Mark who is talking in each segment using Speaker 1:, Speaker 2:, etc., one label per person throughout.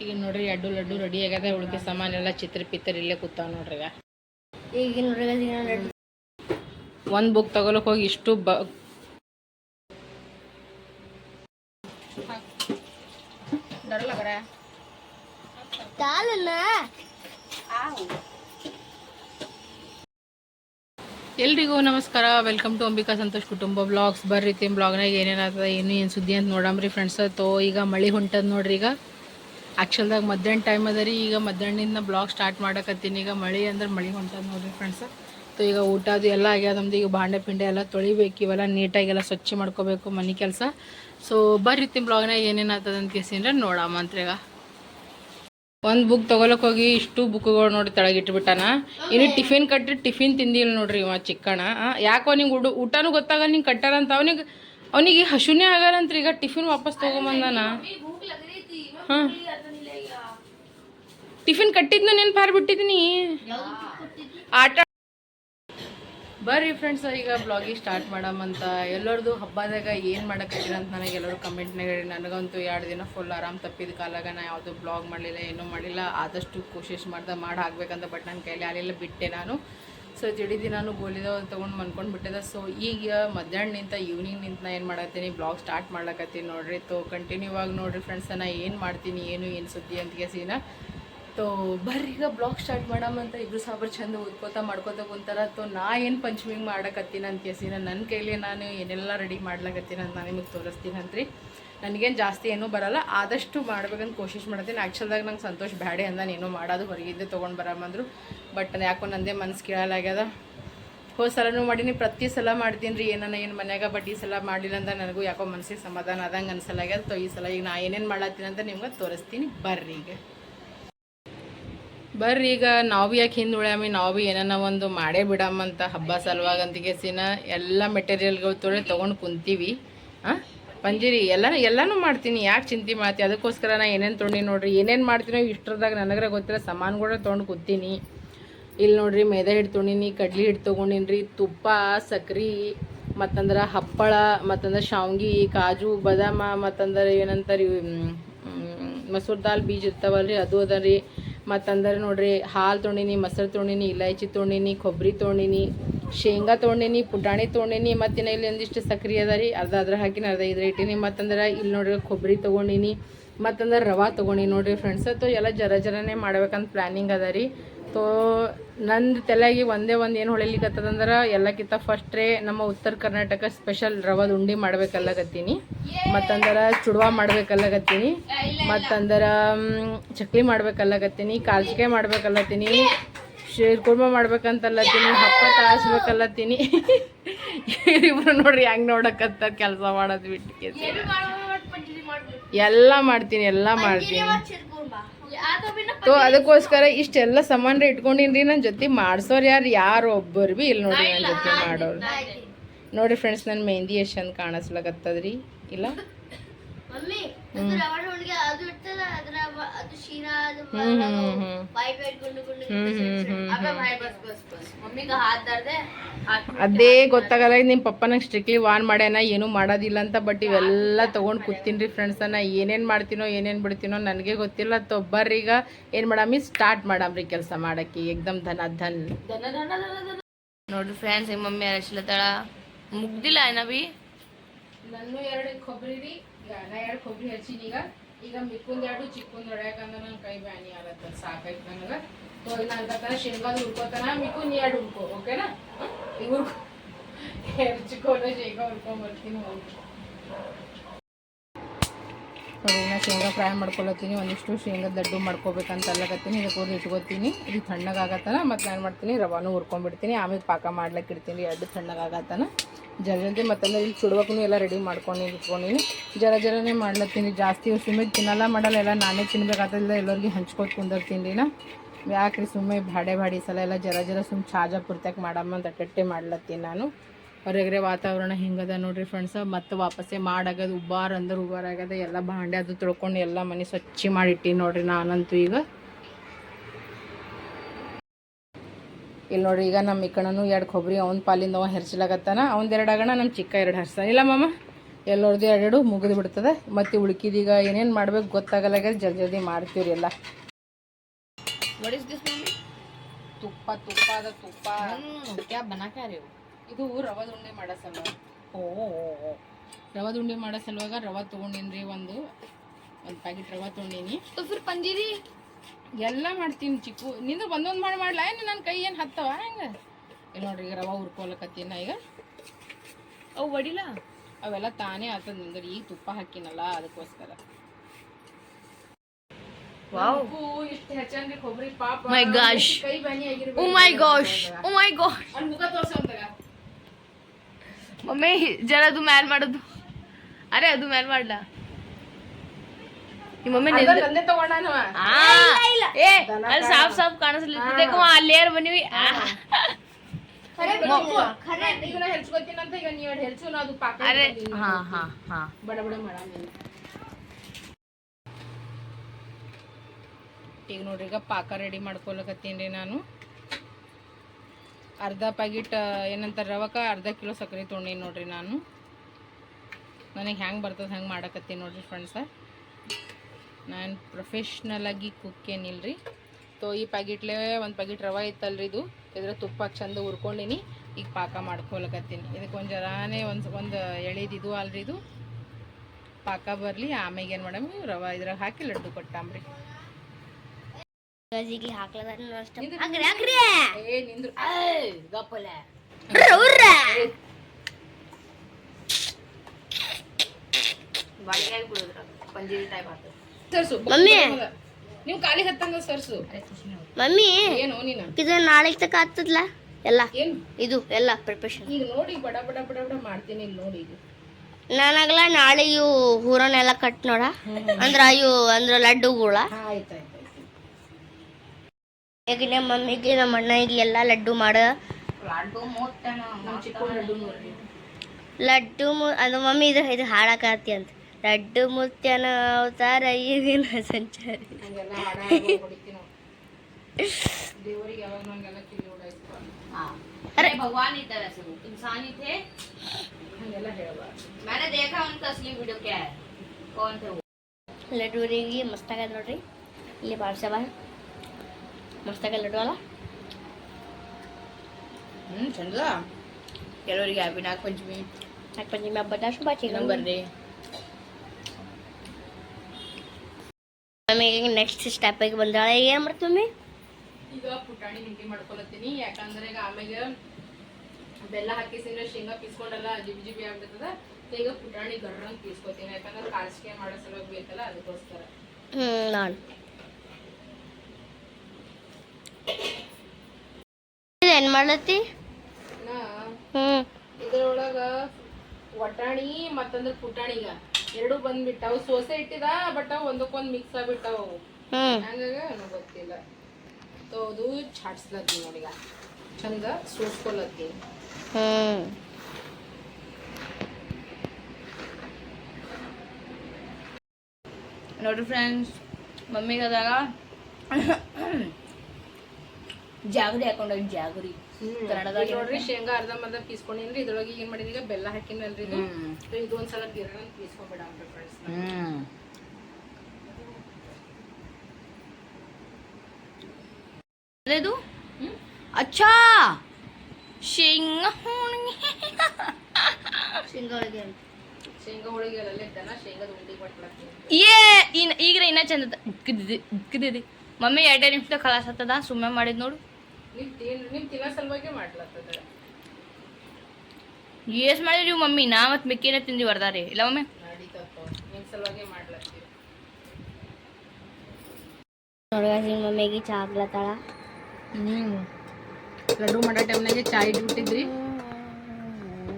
Speaker 1: ಈಗ ನೋಡ್ರಿ ಎರಡು ಲಡ್ಡು ರೆಡಿ ಆಗ್ಯದ. ಉಳಿಕೆ ಸಾಮಾನ್ ಎಲ್ಲ ಚಿತ್ರ ಪಿತ್ತರ್ ಇಲ್ಲೇ ಕೂತಾವ ನೋಡ್ರಿ ಈಗ. ಒಂದು ಬುಕ್ ತಗೊಳಕ್ ಹೋಗಿ ಇಷ್ಟು ಬ
Speaker 2: ಕಾಲನ್ನ
Speaker 1: ಎಲ್ರಿಗೂ ನಮಸ್ಕಾರ. ವೆಲ್ಕಮ್ ಟು ಅಂಬಿಕಾ ಸಂತೋಷ್ ಕುಟುಂಬ ಬ್ಲಾಗ್ಸ್ ಬರ್ರಿ ತಿಮ್ ಬ್ಲಾಗ್ನಾಗ ಏನೇನಾಗ್ತದೆ ಏನು ಏನು ಸುದ್ದಿ ಅಂತ ನೋಡಮ್ರಿ ಫ್ರೆಂಡ್ಸ್ ತೋ ಈಗ ಮಳೆ ಹೊಂಟದ ನೋಡ್ರಿ ಈಗ. ಆ್ಯಕ್ಚುಲ್ದಾಗ ಮಧ್ಯಾಹ್ನ ಟೈಮ್ ಅದ ರೀ. ಈಗ ಮಧ್ಯಾಹ್ನದಿಂದ ಬ್ಲಾಗ್ ಸ್ಟಾರ್ಟ್ ಮಾಡಕತ್ತೀನಿ. ಈಗ ಮಳೆ ಅಂದ್ರೆ ಮಳೆ ಹೊಂಟದ ನೋಡ್ರಿ ಫ್ರೆಂಡ್ಸ್ ತೋ, ಈಗ ಊಟ ಅದು ಎಲ್ಲ ಆಗ್ಯದ. ನಮ್ದು ಈಗ ಬಾಂಡೆ ಪಿಂಡೆ ಎಲ್ಲ ತೊಳಿಬೇಕು. ಇವೆಲ್ಲ ನೀಟಾಗೆಲ್ಲ ಸ್ವಚ್ಛ ಮಾಡ್ಕೋಬೇಕು ಮನೆ ಕೆಲಸ. ಸೊ, ಬರ್ರಿ ತಿಮ್ ಬ್ಲಾಗ್ನಾಗ ಏನೇನು ಆಗ್ತದ ಅಂತ ಕೇಸಿಂದ್ರೆ ನೋಡಮ್ಮ ಈಗ. ಒಂದು ಬುಕ್ ತಗೊಳಕ್ ಹೋಗಿ ಇಷ್ಟು ಬುಕ್ಗಳು ನೋಡಿ ತೆಳಗಿಟ್ಬಿಟ್ಟಾನ. ಇನ್ನು ಟಿಫಿನ್ ಕಟ್ಟಿ ಟಿಫಿನ್ ತಿಂದಿಲ್ಲ ನೋಡ್ರಿ ಇವ ಚಿಕ್ಕಣ ಆ, ಯಾಕೋ ನಿಂಗೆ ಉಡು ಊಟನೂ ಗೊತ್ತಾಗಲ್ಲ ನಿಂಗೆ ಕಟ್ಟಾರಂತ ಅವನಿಗೆ ಅವನಿಗೆ ಹಸುನೇ ಆಗಲ್ಲಂತ್ರಿ ಈಗ ಟಿಫಿನ್ ವಾಪಸ್ ತಗೊಂಬಂದಾನ. ಹಾಂ. ಟಿಫಿನ್ ಕಟ್ಟಿದ್ನ ನೆನ್ಪಾರ್ಬಿಟ್ಟಿದ್ನಿ ಆಟ ಬರ್ರಿ ಫ್ರೆಂಡ್ಸ್ ಈಗ ಬ್ಲಾಗಿಗೆ ಸ್ಟಾರ್ಟ್ ಮಾಡಮಂತ ಎಲ್ಲರದು ಹಬ್ಬದಾಗ ಏನು ಮಾಡಕತ್ತೀರ ಅಂತ ನನಗೆ ಎಲ್ಲರೂ ಕಮೆಂಟ್ನಾಗ ಹೇಳಿ. ನನಗಂತೂ ಎರಡು ದಿನ ಫುಲ್ ಆರಾಮ್ ತಪ್ಪಿದ ಕಾಲಾಗ ನಾ ಯಾವುದೂ ಬ್ಲಾಗ್ ಮಾಡಲಿಲ್ಲ, ಏನೂ ಮಾಡಿಲ್ಲ ಆದಷ್ಟು ಕೋಶಿಶ್ ಮಾಡ್ದೆ ಮಾಡಿ ಹಾಕ್ಬೇಕಂತ ಬಟ್ ನನ್ನ ಕೈಲಿ ಆಗಲಿಲ್ಲ, ಬಿಟ್ಟೆ ನಾನು. ಸೊ ಜಡಿ ದಿನಾನು ಗೋಲಿದ ತೊಗೊಂಡು ಮನ್ಕೊಂಡು ಬಿಟ್ಟಿದೆ. ಸೊ ಈಗ ಮಧ್ಯಾಹ್ನ ನಿಂತ ಈವ್ನಿಂಗ್ ನಿಂತ ನಾ ಏನು ಮಾಡತ್ತೀನಿ ಬ್ಲಾಗ್ ಸ್ಟಾರ್ಟ್ ಮಾಡ್ಲಕತ್ತೀನಿ ನೋಡ್ರಿ. ತೋ ಕಂಟಿನ್ಯೂ ಆಗಿ ನೋಡ್ರಿ ಫ್ರೆಂಡ್ಸ್ ನಾ ಏನು ಮಾಡ್ತೀನಿ, ಏನು ಏನು ಸುದ್ದಿ ಅಂತ ಕೇಸಿನ ತೋ ಈಗ ಬ್ಲಾಗ್ ಸ್ಟಾರ್ಟ್ ಅಂತ ಇಬ್ರು ಸಾಬರ್ ಚಂದ ಓದ್ಕೋತಾ ಮಾಡ್ಕೋತ ಕುಂತಾರ. ತೋ ನಾ ಏನು ಪಂಚಮಿ ಮಾಡಕತ್ತೀನಿ ಅಂತ ಕೇಸಿನ ನನ್ನ ಕೈಲಿ ನಾನು ಏನೆಲ್ಲ ರೆಡಿ ಮಾಡ್ಲಕತ್ತೀನಿ ಅಂತ ನಾನು ನಿಮಗೆ ಅಂತ್ರಿ ನನಗೇನು ಜಾಸ್ತಿ ಏನೂ ಬರಲ್ಲ, ಆದಷ್ಟು ಮಾಡ್ಬೇಕಂತ ಕೋಶಿಶ್ ಮಾಡ್ತೀನಿ ಆ್ಯಕ್ಚುಲ್ದಾಗ ನಂಗೆ ಸಂತೋಷ ಬ್ಯಾಡೆ ಅಂದ ಏನೋ ಮಾಡೋದು ಹೊರಗಿದ್ದೆ ತೊಗೊಂಡು ಬರಮಂದ್ರು ಬಟ್ ಯಾಕೋ ನಂದೇ ಮನ್ಸು ಕೇಳಲಾಗ್ಯದ ಹೋದ ಸಲನೂ ಮಾಡೀನಿ, ಪ್ರತಿ ಸಲ ಮಾಡ್ತೀನಿ ರೀ ಏನನ್ನ ಏನು ಮನ್ಯಾಗ ಬಟ್ ಈ ಸಲ ಮಾಡಲಿಲ್ಲ ಅಂತ ನನಗೂ ಯಾಕೋ ಮನಸ್ಸಿಗೆ ಸಮಾಧಾನ ಆದಂಗೆ ಅನ್ಸಲಾಗ್ಯದ ಸೊ ಈ ಸಲ ಈಗ ನಾ ಏನೇನು ಮಾಡತ್ತೀನಿ ಅಂತ ನಿಮ್ಗೆ ತೋರಿಸ್ತೀನಿ, ಬರ್ರಿ ಈಗ. ಬರ್ರಿ ಈಗ ನಾವು ಯಾಕೆ ಹಿಂದೆ ಉಳ್ಯಾಮಿ, ನಾವು ಭೀ ಏನಾನ ಒಂದು ಮಾಡೇ ಬಿಡಮ್ಮಂತ ಹಬ್ಬ ಸಲುವಾಗಿ ಅಂತಿಗೆಸಿನ ಎಲ್ಲ ಮೆಟೀರಿಯಲ್ಗಳು ತೊಳೆ ತೊಗೊಂಡು ಕುಂತೀವಿ. ಹಾಂ ಪಂಜಿರಿ ಎಲ್ಲ ಎಲ್ಲನೂ ಮಾಡ್ತೀನಿ. ಯಾಕೆ ಚಿಂತೆ ಮಾಡ್ತಿ? ಅದಕ್ಕೋಸ್ಕರ ನಾ ಏನೇನು ತೊಗೊಂಡು ನೋಡ್ರಿ? ಏನೇನು ಮಾಡ್ತೀನೋ ಇಷ್ಟರದಾಗ ನನಗರ ಗೊತ್ತಿರೋ ಸಾಮಾನುಗಳು ತೊಗೊಂಡು ಕೂತೀನಿ. ಇಲ್ಲಿ ನೋಡ್ರಿ ಮೆದೆ ಹಿಟ್ಟು ತೊಗೊಂಡಿನಿ ಕಡ್ಲಿ ಹಿಟ್ಟು ತೊಗೊಂಡಿನ್ರಿ, ತುಪ್ಪ, ಸಕ್ರೆ, ಮತ್ತಂದ್ರೆ ಹಪ್ಪಳ, ಮತ್ತಂದ್ರೆ ಶಾವ್ಗಿ, ಕಾಜು, ಬದಾಮ, ಮತ್ತಂದ್ರೆ ಏನಂತಾರೆ ಮಸೂರ್ ದಾಲ್ ಬೀಜ ಇರ್ತಾವಲ್ರಿ, ಅದು ಅದ ರೀ ಮತ್ತಂದ್ರೆ ನೋಡ್ರಿ, ಹಾಲು ತೊಗೊಂಡಿನಿ ಮೊಸರು ತೊಗೊಂಡಿನಿ ಇಲೈಚಿ ತೊಗೊಂಡಿನಿ ಕೊಬ್ಬರಿ ತೊಗೊಂಡಿನಿ ಶೇಂಗಾ ತೊಗೊಂಡಿನಿ ಪುಟಾಣಿ ತೊಗೊಂಡಿನಿ ಮತ್ತಿನ್ನ ಇಲ್ಲಿ ಒಂದಿಷ್ಟು ಸಕ್ರೆ ಅದ ರೀ, ಅರ್ಧ ಅದ್ರ ಹಾಕಿನ ಅರ್ಧ ಇದ್ರ ಇಟ್ಟಿನಿ. ಮತ್ತಂದ್ರೆ ಇಲ್ಲಿ ನೋಡ್ರಿ ಕೊಬ್ಬರಿ ತೊಗೊಂಡಿನಿ, ಮತ್ತಂದ್ರೆ ರವಾ ತೊಗೊಂಡಿನಿ ನೋಡ್ರಿ ಫ್ರೆಂಡ್ಸ್ ಅಥವಾ ಎಲ್ಲ ಜರ ಜರನೇ ಮಾಡ್ಬೇಕಂತ ಪ್ಲ್ಯಾನಿಂಗ್ ಅದ ರೀ. ತೋ ನಂದು ತಲೆಗೆ ಒಂದೇ ಒಂದು ಏನು ಹೊಳಿಲಿಕ್ಕತ್ತದಂದ್ರೆ ಎಲ್ಲಕ್ಕಿಂತ ಫಸ್ಟ್ರೇ ನಮ್ಮ ಉತ್ತರ ಕರ್ನಾಟಕ ಸ್ಪೆಷಲ್ ರವದ ಉಂಡೆ ಮಾಡ್ಬೇಕಲ್ಲಕತ್ತೀನಿ ಮತ್ತಂದ್ರೆ ಚುಡ್ವಾ ಮಾಡ್ಬೇಕಲ್ಲಕತ್ತೀನಿ ಮತ್ತಂದ್ರೆ ಚಕ್ಲಿ ಮಾಡ್ಬೇಕಲ್ಲಕತ್ತೀನಿ ಕಾಲ್ಚಿಕೆ ಮಾಡ್ಬೇಕಲ್ಲತ್ತೀನಿ ಶೇರ್ ಕುರ್ಮ ಮಾಡ್ಬೇಕಂತಲ್ಲತ್ತೀನಿ ಹಪ್ಪ ತಾಸ್ಬೇಕಲ್ಲತ್ತೀನಿ ಇವ್ರು ನೋಡ್ರಿ ಹೆಂಗ್ ನೋಡಕ್ಕಂತ ಕೆಲಸ ಮಾಡೋದು ಬಿಟ್ಟು ಎಲ್ಲ ಮಾಡ್ತೀನಿ ಎಲ್ಲ ಮಾಡ್ತೀನಿ. ತೋ ಅದಕ್ಕೋಸ್ಕರ ಇಷ್ಟೆಲ್ಲ ಸಮಾನ ಇಟ್ಕೊಂಡಿನ್ರಿ ನನ್ನ ಜೊತೆ ಮಾಡ್ಸೋರು ಯಾರು ಯಾರು ಒಬ್ಬರು ಭೀ ಇಲ್ಲಿ ನೋಡ್ರಿ ನನ್ನ ಜೊತೆ ಮಾಡೋರು. ನೋಡ್ರಿ ಫ್ರೆಂಡ್ಸ್ ನನ್ನ ಮೆಹಂದಿ ಎಷ್ಟು ಚಂದ ಕಾಣಿಸ್ಲಕತ್ತದ್ರಿ ಇಲ್ಲ?
Speaker 2: ಅದು
Speaker 1: ಗೊತ್ತಾಗಲ್ಲ ನಿಮ್ಮ ಪಪ್ಪ ನಂಗೆ ಸ್ಟ್ರಿಕ್ಟ್ಲಿ ವಾರ್ನ್ ಮಾಡ್ಯಾನ ಏನೂ ಮಾಡೋದಿಲ್ಲ ಅಂತ ಬಟ್ ಇವೆಲ್ಲ ತಗೊಂಡ್ ಕೂತೀನ್ರಿ ಫ್ರೆಂಡ್ಸ್ ನಾ ಏನೇನು ಮಾಡ್ತೀನೋ ಏನೇನು ಬಿಡ್ತೀನೋ ನನಗೆ ಗೊತ್ತಿಲ್ಲ. ತೊಬ್ಬರ್ ಬರ್ರಿ ಈಗ ಏನು ಮಾಡಾಮಿ ಸ್ಟಾರ್ಟ್ ಮಾಡಾಮ್ರಿ ಕೆಲಸ ಮಾಡಕ್ಕೆ ಎಕ್ದಮ್ ಧನ ಧನ್.
Speaker 2: ನೋಡ್ರಿ ಫ್ರೆಂಡ್ಸ್ ಹೆಂಗ್ ಮಮ್ಮಿ ತಳ ಮುಗ್ದಿಲ್ಲ ಏನ ನನ್ನೂ
Speaker 1: ನಾನು ಎರಡು ಕೊಬ್ಬರಿ ನಾ ಎರಡು ಕೊಬ್ಬರಿ ಹಚ್ಚೀನಿ ಈಗ. ಈಗ ಮಿಕ್ಕೊಂದೆರಡು ಎರಡು, ಚಿಕ್ಕುಂದ್ ಹೊಡ್ಯಾಕಂದ್ರೆ ನನ್ನ ಕೈ ಬ್ಯಾನಿ ಆಗತ್ತ ಸಾಕೈತೆ ನನಗೆ ಸೊ ನಾನು ತನ ಶೇಂಗಾದ ಹುರ್ಕೋತಾನ, ಮಿಕ್ಕೊಂದು ಎರಡು ಹುರ್ಕೋ, ಓಕೆನಾ? ಈಗ ಹುರ್ಕೊ. ಹೆರ್ಚ್ಕೊಂಡು ಶೇಂಗಾ ಹುರ್ಕೊಂಬರ್ತೀನಿ ಹೋಗಿ. ಶೇಂಗಾ ಫ್ರೈ ಮಾಡ್ಕೊಳತ್ತೀನಿ, ಒಂದಿಷ್ಟು ಶೇಂಗಾ ದಡ್ಡು ಮಾಡ್ಕೋಬೇಕಂತ ಅಲ್ಲಕತ್ತೀನಿ ಇದಕ್ಕೆ ಹೋಗಿ ಇಟ್ಕೋತೀನಿ. ಇದು ತಣ್ಣಗಾಗತ್ತನ, ಮತ್ತು ನಾನು ಮಾಡ್ತೀನಿ ರವಾನು ಹುರ್ಕೊಂಡ್ಬಿಡ್ತೀನಿ ಆಮೇಲೆ ಪಾಕ ಮಾಡ್ಲಿಕ್ಕೆ ಇಡ್ತೀನಿ, ಎರಡು ತಣ್ಣಗಾಗತ್ತನ. ಜರ ಜಲ್ದಿ ಮತ್ತಂದ್ರೆ ಇಲ್ಲಿ ಸುಡ್ಬೇಕು ಎಲ್ಲ ರೆಡಿ ಮಾಡ್ಕೊಂಡು ಇಟ್ಕೊಂಡಿನಿ. ಜರ ಜರನೇ ಮಾಡ್ಲತ್ತೀನಿ. ಜಾಸ್ತಿ ಸುಮ್ಮನೆ ತಿನ್ನಲ್ಲ, ಮಾಡಲ್ಲ. ಎಲ್ಲ ನಾನೇ ತಿನ್ಬೇಕಾಗ್ತದಿಲ್ಲ ಎಲ್ಲರಿಗೆ ಹಂಚ್ಕೊತ ಕುಂದಿರ್ತೀನಿ ಯಾಕ್ರಿ ಸುಮ್ಮನೆ ಭಾಡೆ ಭಾಡಿ ಸಲ ಎಲ್ಲ ಜರ ಜರ ಸುಮ್ಮ ಚಾಜ ಪುರ್ತಕ್ಕೆ ಮಾಡಮ್ಮ ಅಂತ ಟೆಟ್ಟೆ ಮಾಡ್ಲತ್ತೀನಿ ನಾನು. ಹೊರಗಡೆ ವಾತಾವರಣ ಹಿಂಗದ ನೋಡ್ರಿ ಫ್ರೆಂಡ್ಸ್ ಮತ್ತೆ ವಾಪಸ್ಸೇ ಮಾಡಾಗದು ಉಬ್ಬಾರ್ ಅಂದ್ರೆ ಉಬ್ಬಾರ್ ಆಗ್ಯದ ಎಲ್ಲ ಭಾಂಡೆ ಅದು ತೊಳ್ಕೊಂಡು ಎಲ್ಲ ಮನೆ ಸ್ವಚ್ಛ ಮಾಡಿಟ್ಟಿನಿ ನೋಡ್ರಿ ನಾನಂತೂ ಈಗ. ಇಲ್ಲಿ ನೋಡ್ರಿ ಈಗ ನಮ್ಮ ಇಕ್ಕಣನು ಎರಡು ಕೊಬ್ಬರಿ ಅವ್ನ ಪಾಲಿಂದ ಅವ ಹೆರ್ಸ್ಲಾಗತ್ತಾನ ಅವ್ನ ಎರಡು ಆಗೋಣ ನಮ್ಮ ಚಿಕ್ಕ ಎರಡು ಹರ್ಸ್ತಾನೆ ಇಲ್ಲ ಮಾಮ ಎಲ್ಲರದ್ದು ಎರಡೆರಡು ಮುಗಿದು ಬಿಡ್ತದೆ. ಮತ್ತು ಉಳ್ಕಿದೀಗ ಏನೇನು ಮಾಡ್ಬೇಕು ಗೊತ್ತಾಗಲ್ಲಾಗ ಜಲ್ದಿ ಜಲ್ದಿ
Speaker 2: ಮಾಡ್ತೀವಿ ರೀ ಎಲ್ಲ
Speaker 1: ತುಪ್ಪ ತುಪ್ಪ ಅದ ತುಪ್ಪ.
Speaker 2: ಕ್ಯಾ ಬನಾಕ
Speaker 1: ಇದು ರವದ ಉಂಡೆ ಮಾಡೋ ಸಲುವಾಗ
Speaker 2: ಓ
Speaker 1: ರವದ ಉಂಡೆ ಮಾಡೋ ಸಲುವಾಗ ರವೆ ತೊಗೊಂಡಿನಿ ಒಂದು. ಒಂದು ಪ್ಯಾಕೆಟ್ ರವೆ ತೊಗೊಂಡೀನಿ.
Speaker 2: ಪಂಜೀರಿ.
Speaker 1: ಎಲ್ಲ ಮಾಡ್ತೀನಿ ಚಿಕ್ಕು. ನಿಂದು ಒಂದೊಂದು ಮಾಡಿ ಮಾಡ್ಲಾ? ಏನು ನನ್ನ ಕೈ ಏನು ಹತ್ತವ? ಹೆಂಗೆ? ಇಲ್ಲ ನೋಡ್ರಿ ಈಗ ರವೆ ಹುರ್ಕೊಳಕತ್ತೀನಿ ನಾ ಈಗ.
Speaker 2: ಅವು ಒಡಿಲ?
Speaker 1: ಅವೆಲ್ಲ ತಾನೇ ಆತದ ನಿಂದ್ರೆ. ಈಗ ತುಪ್ಪ ಹಾಕಿನಲ್ಲ ಅದಕ್ಕೋಸ್ಕರ.
Speaker 2: ವಾವ್.
Speaker 1: ಉಪ್ಪು ಇಷ್ಟು ಹೆಚ್ಚನ್ರಿ ಕೊಬ್ಬರಿ ಪಾಪ.
Speaker 2: My gosh.
Speaker 1: ಕೈ ಬನಿ ಆಗಿರ್ಬೇಕು.
Speaker 2: ಓ ಮೈ ಗಾಶ್ ಓ ಮೈ ಗಾಶ್
Speaker 1: ಅಲ್ಲಿ ಮುಖ ತೋರ್ಸಂತಾಗ
Speaker 2: ಮಮ್ಮಿ ಜರ ಅದು ಮ್ಯಾಲ್ ಮಾಡೋದು. ಅರೆ ಅದು ಮ್ಯಾಲ್ ಮಾಡ್ಲ? ನಿಮ್ಮ ಮಮ್ಮಿ ನಿಂದ
Speaker 1: ತಂದೆ ತಗೊಂಡಾನವ
Speaker 2: ಆ, ಏ ಅಲ್ಲಿ ಸಾಫ್ ಸಾಫ್ ಕಾಣಿಸ್ಲಿಕ್ಕೆ ಅಲ್ಲಿ ಆ. ಲೇಯರ್ ಬನ್ನಿವಿ.
Speaker 1: ಈಗ
Speaker 2: ಅರೆ ಹಾ ಹಾ ಹಾ.
Speaker 1: ಬಡ ಬಡ ನೋಡ್ರಿ ಈಗ ಪಾಕ ರೆಡಿ ಮಾಡ್ಕೊಳಕತ್ತೀನಿ ರೀ ನಾನು. ಅರ್ಧ ಪ್ಯಾಕೆಟ್ ಏನಂತಾರೆ ರವಕ ಅರ್ಧ ಕಿಲೋ ಸಕ್ಕರೆ ತೊಗೊಂಡೀನಿ ನೋಡ್ರಿ ನಾನು. ನನಗೆ ಹೆಂಗೆ ಬರ್ತದೆ ಹಂಗೆ ಮಾಡಕತ್ತೀನಿ ನೋಡ್ರಿ ಫ್ರೆಂಡ್ಸ ನಾನು ಪ್ರೊಫೆಷ್ನಲ್ ಆಗಿ ಕುಕ್ ಏನಿಲ್ರಿ ತೋ ಈ ಪ್ಯಾಕೆಟ್ಲೆ ಒಂದು ಪ್ಯಾಕೆಟ್ ರವೆ ಇತ್ತಲ್ರಿ ಇದು. ಇದ್ರ ತುಪ್ಪ ಚಂದ ಹುರ್ಕೊಂಡಿನಿ. ಈಗ ಪಾಕ ಮಾಡ್ಕೊಳಕತ್ತೀನಿ. ಇದಕ್ಕೆ ಒಂದು ಜರಾನೇ ಒಂದು ಒಂದು ಎಳೆದಿದು ಅಲ್ರಿ ಇದು. ಪಾಕ ಬರಲಿ ಆಮೇಲೆ ಏನು ಮಾಡಮ್ ರವೆ ಇದ್ರಾಗ ಹಾಕಿ ಲಡ್ಡು ಕೊಟ್ಟಾಮ್ರಿ. ನಿಂದ್ರು ಗಪ್ಪಲೆ.
Speaker 2: ಪಂಜೀರಿ ಟೈಪ್ ಆಗ್ತದೆ
Speaker 1: ಸರ್ಸು
Speaker 3: ಮಮ್ಮಿ.
Speaker 1: ನೀವು ಖಾಲಿ ಹತ್ತಂಗ ಸರ್ಸು.
Speaker 3: ಮಮ್ಮಿ
Speaker 1: ಏನು ನೀನು?
Speaker 3: ಇದು ನಾಳೆ ತಕ ಆಗ್ತದಲ್ಲ ಎಲ್ಲ ಇದು ಎಲ್ಲ ಪ್ರಿಪ್ರೇಷನ್
Speaker 1: ಈಗ ನೋಡಿ ಬಡ ಬಡ ಬಡ ಬಡ ಮಾಡ್ತೀನಿ ಇಲ್ಲಿ ನೋಡಿ ಈಗ.
Speaker 3: ನಾನಾಗಲ್ಲ ನಾಳೆ ಇವು ಹೂರನೆಲ್ಲ ಕಟ್ ನೋಡ. ಅಂದ್ರ ಇವು ಅಂದ್ರ ಲಡ್ಡುಗಳ. ಈಗ ನಮ್ಮ ಮಮ್ಮಿಗೆ ನಮ್ಮ ಅಣ್ಣಗೆ ಎಲ್ಲ ಲಡ್ಡು ಮಾಡ.
Speaker 1: ಲಡ್ಡು
Speaker 3: ಅದು ಮಮ್ಮಿ ಇದು ಇದು ಹಾಳಾಕತ್ತಿ ಅಂತ. ಲಡ್ಡು ಮುತ್ಯನ ಅವತಾರ ಈಗಿನ ಸಂಚಾರಿ
Speaker 1: ಹಂಗೆಲ್ಲ ಹಾಡ ಹೊಡಿತೀನಿ ನೋಡಿ ದೇವರಿಗೆ ಯಾವಾಗ ನಂಗೆಲ್ಲ ಕಿವಿ ಹೊಡಾಯ್ತು
Speaker 2: अरे भगवान ही तरह से वो इंसान ही थे
Speaker 1: ಹಂಗೆಲ್ಲ ಹೇಳಬಾರ್ದು
Speaker 2: मैंने देखा उनका असली वीडियो क्या है कौन थे वो
Speaker 3: ಲಡ್ಡುರಿಗೆ ಮಸ್ತಾಗದ ನೋಡ್ರಿ ಇಲ್ಲಿ ಬಾಳ್ಸವ ಮಸ್ತಾಗ ಲಡ್ಡು ಅಲ್ಲ
Speaker 1: ಹ್ಞೂ ಚಂದ ಕೆಲವರಿಗೆ ಹ್ಯಾಪಿ ನಾಗ ಪಂಚಮಿ
Speaker 3: ನಾಲ್ಕು ಪಂಚಮಿ ಹಬ್ಬದ ಶುಭಾಶಯಗಳು
Speaker 1: ಬರ್ರಿ
Speaker 3: ಆಮೇಲೆ ನೆಕ್ಸ್ಟ್ ಆಗಿ ಬಂದಾಳೆ. ಏನ್ ಮಾಡ್ತೀವಿ
Speaker 1: ಈಗ ಪುಟಾಣಿ ಹಿಂಡಿ ಮಾಡ್ಕೊಳತ್ತೀನಿ. ಯಾಕಂದ್ರೆ ಈಗ ಆಮೇಲೆ ಬೆಲ್ಲ ಹಾಕಿಸಿದ್ರೆ ಶೇಂಗಾ ಪೀಸ್ಕೊಂಡಲ್ಲ ಜಿಬಿ ಜಿಬಿ ಆಗ್ಬಿಡ್ತದ. ಈಗ ಪುಟಾಣಿ ಗರ್ರಂಗ್ ಪೀಸ್ಕೊತೀನಿ ಯಾಕಂದ್ರೆ ಕಾಸಿಗೆ ಮಾಡೋ ಸಲುವಾಗಿ ಬೇಕಲ್ಲ ಅದಕ್ಕೋಸ್ಕರ.
Speaker 3: ಹ್ಞೂ ನಾನು ಏನು ಮಾಡ್ಲತ್ತಿ?
Speaker 1: ನಾ
Speaker 3: ಹ್ಞೂ
Speaker 1: ಇದ್ರೊಳಗ ವಟಾಣಿ ಮತ್ತಂದ್ರ ಪುಟಾಣಿಗ ಎರಡು ಬಂದ್ಬಿಟ್ಟಾವು. ಸೋಸೆ ಇಟ್ಟಿದ? ಬಟ್ ಅವು ಒಂದಕ್ಕೊಂದು ಮಿಕ್ಸ್ ಆಗ್ಬಿಟ್ಟಾವು. ಅವು.
Speaker 3: ಹ್ಞೂ
Speaker 1: ಹಂಗಾಗ ನನಗೆ ಗೊತ್ತಿಲ್ಲ. ಸೊ ಅದು ಛಾಡ್ಸ್ಲತ್ತೀನಿ ನೋಡೀಗ ಚಂದ ಸೋಸ್ಕೊಳತ್ತೀನಿ
Speaker 3: ಹ್ಞೂ
Speaker 2: ನೋಡ್ರಿ ಫ್ರೆಂಡ್ಸ್ ಮಮ್ಮಿಗೆ ಅದಾಗ ಜಾಗರಿ ಹಾಕೊಂಡೋಗಿ ಜಾಗರಿ. ಕನ್ನಡದಾಗ
Speaker 1: ಈಗ ನೋಡ್ರಿ ಶೇಂಗಾ ಅರ್ಧ ಮರ್ಧ ಪೀಸ್ಕೊಂಡಿನ್ರಿ ಇದ್ರೊಳಗೆ ಏನ್ ಮಾಡಿದ್ರಿ ಈಗ ಬೆಲ್ಲ ಹಾಕಿನಲ್ರಿ ಇದು. ಇದು ಒಂದ್ಸಲ ಗಿರ್ರಂಗ್ ಪೀಸ್ಕೊಂಡ್ಬಿಡಮ್ರಿ ಫ್ರೆಂಡ್ಸ್
Speaker 2: ಅಚ್ಚಾ! ಶೇಂಗಾ ಹೋಳಿಗೆ
Speaker 3: ಶೇಂಗಾ ಹೋಳಿಗೆ ಅಂತ.
Speaker 1: ಶೇಂಗಾ ಹೋಳಿಗೆ ಅಲ್ಲೇ ಇದ್ದಾನ ಶೇಂಗಾದ ಉಂಡಿ ಮಾಡ್ಕೊಳತ್ತೀನಿ
Speaker 2: ಏ ಇನ್ ಈಗ ಇನ್ನ ಚಂದ ಮಮ್ಮಿ ಎರಡೇ ನಿಮಿಷದಾಗ ಕಳಸತ್ತದ ಹತ್ತದ ಸುಮ್ಮನೆ ಮಾಡಿದ್ ನೋಡು.
Speaker 1: ನಿಮ್ ತಿನ್ ನಿಮ್ ತಿನ್ನೋ ಸಲುವಾಗಿ ಮಾಡ್ಲತ್ತದ
Speaker 2: ಏಸ್ ಮಾಡಿದ್ರಿ ಮಮ್ಮಿ? ನಾ ಮತ್ತೆ ಮಿಕ್ಕಿನ ತಿಂದಿ ಬರ್ದಾರಿ ಇಲ್ಲ ಮಮ್ಮಿ?
Speaker 1: ನಡೀತಪ್ಪ. ನಿಮ್ ಸಲುವಾಗಿ ಮಾಡ್ಲತ್ತೀವಿ.
Speaker 3: ನೋಡ್ರಿ ಮಮ್ಮಿಗೆ ಚಾ ಆಗ್ಲತ್ತಾಳ
Speaker 1: ಹ್ಮ್. ಲಡ್ಡು ಮಾಡೋ ಟೈಮ್ನಾಗೆ ಚಾ ಇಟ್ಬಿಟ್ಟಿದ್ರಿ.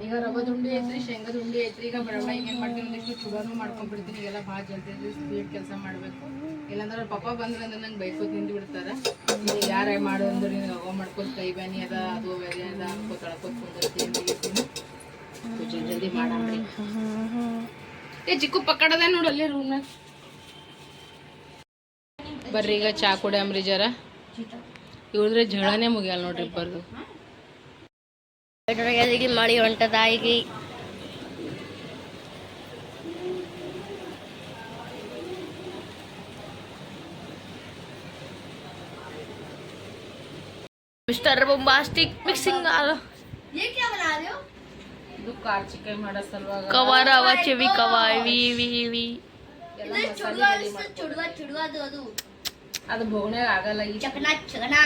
Speaker 1: ಈಗ ರವದ ಉಂಡಿ ಐತ್ರಿ ಶೇಂಗದ ಉಂಡಿ ಐತ್ರಿ, ಈಗ ಬಡಬಡ ಈಗ ಏನ್ ಮಾಡ್ತೀನಿ ಒಂದಿಷ್ಟು ಚೂಡಾನು ಮಾಡ್ಕೊಂಡ್ಬಿಡ್ತೀನಿ, ಈಗೆಲ್ಲ ಭಾಳ ಜಲ್ದಿ ಸ್ಪೀಡ್ ಕೆಲಸ ಮಾಡ್ಬೇಕು. ಇಲ್ಲಾಂದ್ರೆ ಪಾಪ ಬಂದ್ರೆ ಅಂದ್ರೆ ನಂಗೆ ಬೈಕೋತ್ ತಿಂದು ಬಿಡ್ತಾರೆ. ಯಾರ ಮಾಡು ಅಂದ್ರೆ ನೀನು ಅವ ಮಾಡ್ಕೊಂಡು ಕೈ ಬ್ಯಾನಿ ಅದ, ಅದು ಬೇರೆ ಅದ ಅನ್ಕೋತ ಜಲ್ದಿ ಮಾಡಾಮ್ರಿ. ಏ, ಚಿಕ್ಕು ಪಕ್ಕಡದ ನೋಡು ಅಲ್ಲೇ ರೂಮ್ನ ಬರ್ರಿ, ಈಗ ಚಾ ಅಂಬ್ರಿ ಜರ. ಇವ್ರದ್ರೆ ಜಳಾನೇ ಮುಗಿಯಲ್ಲ ನೋಡ್ರಿ ಇಬ್ಬರ್ದು.
Speaker 3: ಬೆಳಗ್ಗೆ ಮಾಡಿ ಹೊಂಟ ತಾಯಿಗೆ
Speaker 2: मिस्टर बॉम्बास्टिक मिक्सिंग
Speaker 1: आलो ये क्या बना
Speaker 2: रहे हो दुकार चिकन मड़ा सलवा कवर
Speaker 1: आवा चेवी कवाई वी
Speaker 3: वी वी इधर छुड़वा इससे छुड़वा छुड़वा दो दो
Speaker 1: ಅದು ಭೋಗಣೆ ಆಗಲ್ಲ
Speaker 3: ಚಕನಾ ಚಕನಾ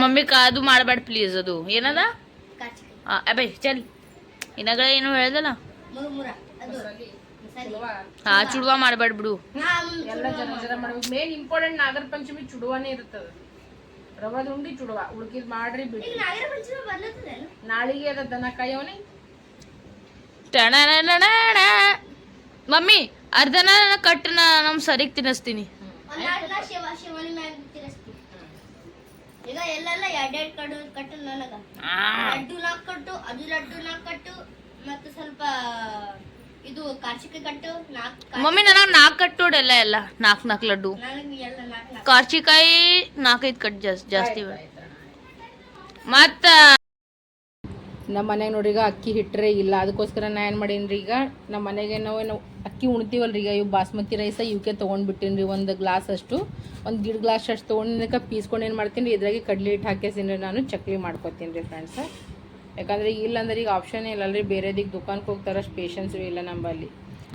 Speaker 2: ಮಮ್ಮಿ ಕಾದು ಮಾಡಬೇಡ ಪ್ಲೀಸ್ ಅದು. ಏನದ? ಅಬೇ ಚಲ್. ಇನ್ನಾಗ ಏನು ಹೇಳ್ದಲ್ಲ. ಹಾ ಚುಡುವ ಮಾಡಬೇಡ ಬಿಡು.
Speaker 1: ಎಲ್ಲ ಜನ ಜನ ಮಾಡ್ಬೇಕು. ಮೇನ್ ಇಂಪಾರ್ಟೆಂಟ್ ನಾಗರ ಪಂಚಮಿ ಚುಡುವನೇ ಇರ್ತದ. ರವದ ಉಂಡಿ ಚುಡುವ. ಉಳ್ಕಿದ್ ಮಾಡ್ರಿ ಬಿಡಿ.
Speaker 3: ಈಗ ನಾಗರ ಪಂಚಮಿ ಬರ್ಲತ್ತದೇನು
Speaker 1: ನಾಳಿಗೆ ಅದ ದನ ಕಾಯವನಿ
Speaker 2: ಟಣಣಣಣ. ಮಮ್ಮಿ ಅರ್ಧನ ಕಟ್ಟನ ನಮ್ ಸರಿಗ್ ತಿನ್ನಿಸ್ತೀನಿ.
Speaker 3: ಈಗ ಎಲ್ಲೆಲ್ಲ ಎರಡೆರಡು ಕಡು ಕಟ್ಟು ನನಗ. ಲಡ್ಡು ನಾಲ್ಕು ಕಟ್ಟು ಅದು ಲಡ್ಡು ನಾಲ್ಕು ಕಟ್ಟು ಮತ್ತೆ ಸ್ವಲ್ಪ ಇದು ಕಾರ್ಚಿಕಾಯಿ ಕಟ್ಟು ನಾಲ್ಕು
Speaker 2: ಮಮ್ಮಿ ನನಗ್ ನಾಲ್ಕು ಕಟ್ಟೋಡೆಲ್ಲ ಎಲ್ಲ ನಾಲ್ಕು ನಾಲ್ಕು ಲಡ್ಡು.
Speaker 3: ನನಗೆ ಎಲ್ಲ ನಾಲ್ಕು ನಾಲ್ಕು.
Speaker 2: ಕಾರ್ಚಿಕಾಯಿ ನಾಲ್ಕೈದು ಕಟ್ ಜಾಸ್ತಿ ಜಾಸ್ತಿ ಮತ್ತ
Speaker 1: ನಮ್ಮ ಮನೆಗೆ ನೋಡ್ರಿ ಈಗ ಅಕ್ಕಿ ಹಿಟ್ಟರೆ ಇಲ್ಲ. ಅದಕ್ಕೋಸ್ಕರ ನಾ ಏನು ಮಾಡೀನಿ ರೀ ಈಗ ನಮ್ಮ ಮನೆಗೆ ನಾವು ನಾವು ಅಕ್ಕಿ ಉಣ್ತೀವಲ್ರಿ ಈಗ ಇವು ಬಾಸ್ಮತಿ ರೈಸ ಇವಕ್ಕೆ ತೊಗೊಂಡ್ಬಿಟ್ಟಿನಿ ರೀ ಒಂದು ಗ್ಲಾಸ್ ಅಷ್ಟು. ಒಂದು ಗಿಡ ಗ್ಲಾಸ್ ಅಷ್ಟು ತೊಗೊಂಡಿದ್ದಕ್ಕೆ ಪೀಸ್ಕೊಂಡು ಏನು ಮಾಡ್ತೀನಿ ರೀ ಇದ್ರಾಗೆ ಕಡಲೆ ಹಿಟ್ಟು ಹಾಕೇಸಿನಿ ರೀ ನಾನು ಚಕ್ಲಿ ಮಾಡ್ಕೊತೀನಿ ರೀ ಫ್ರೆಂಡ್ಸ್ ಯಾಕಂದ್ರೆ ಈಗ ಅಂದ್ರೆ ಈಗ ಆಪ್ಷನ್ ಇಲ್ಲಲ್ರಿ ಬೇರೆದಿಗೆ ದುಕಾನ್ಗೆ ಹೋಗ್ತಾರ ಅಷ್ಟು ಪೇಷನ್ಸು ಇಲ್ಲ ನಂಬಲ್ಲಿ.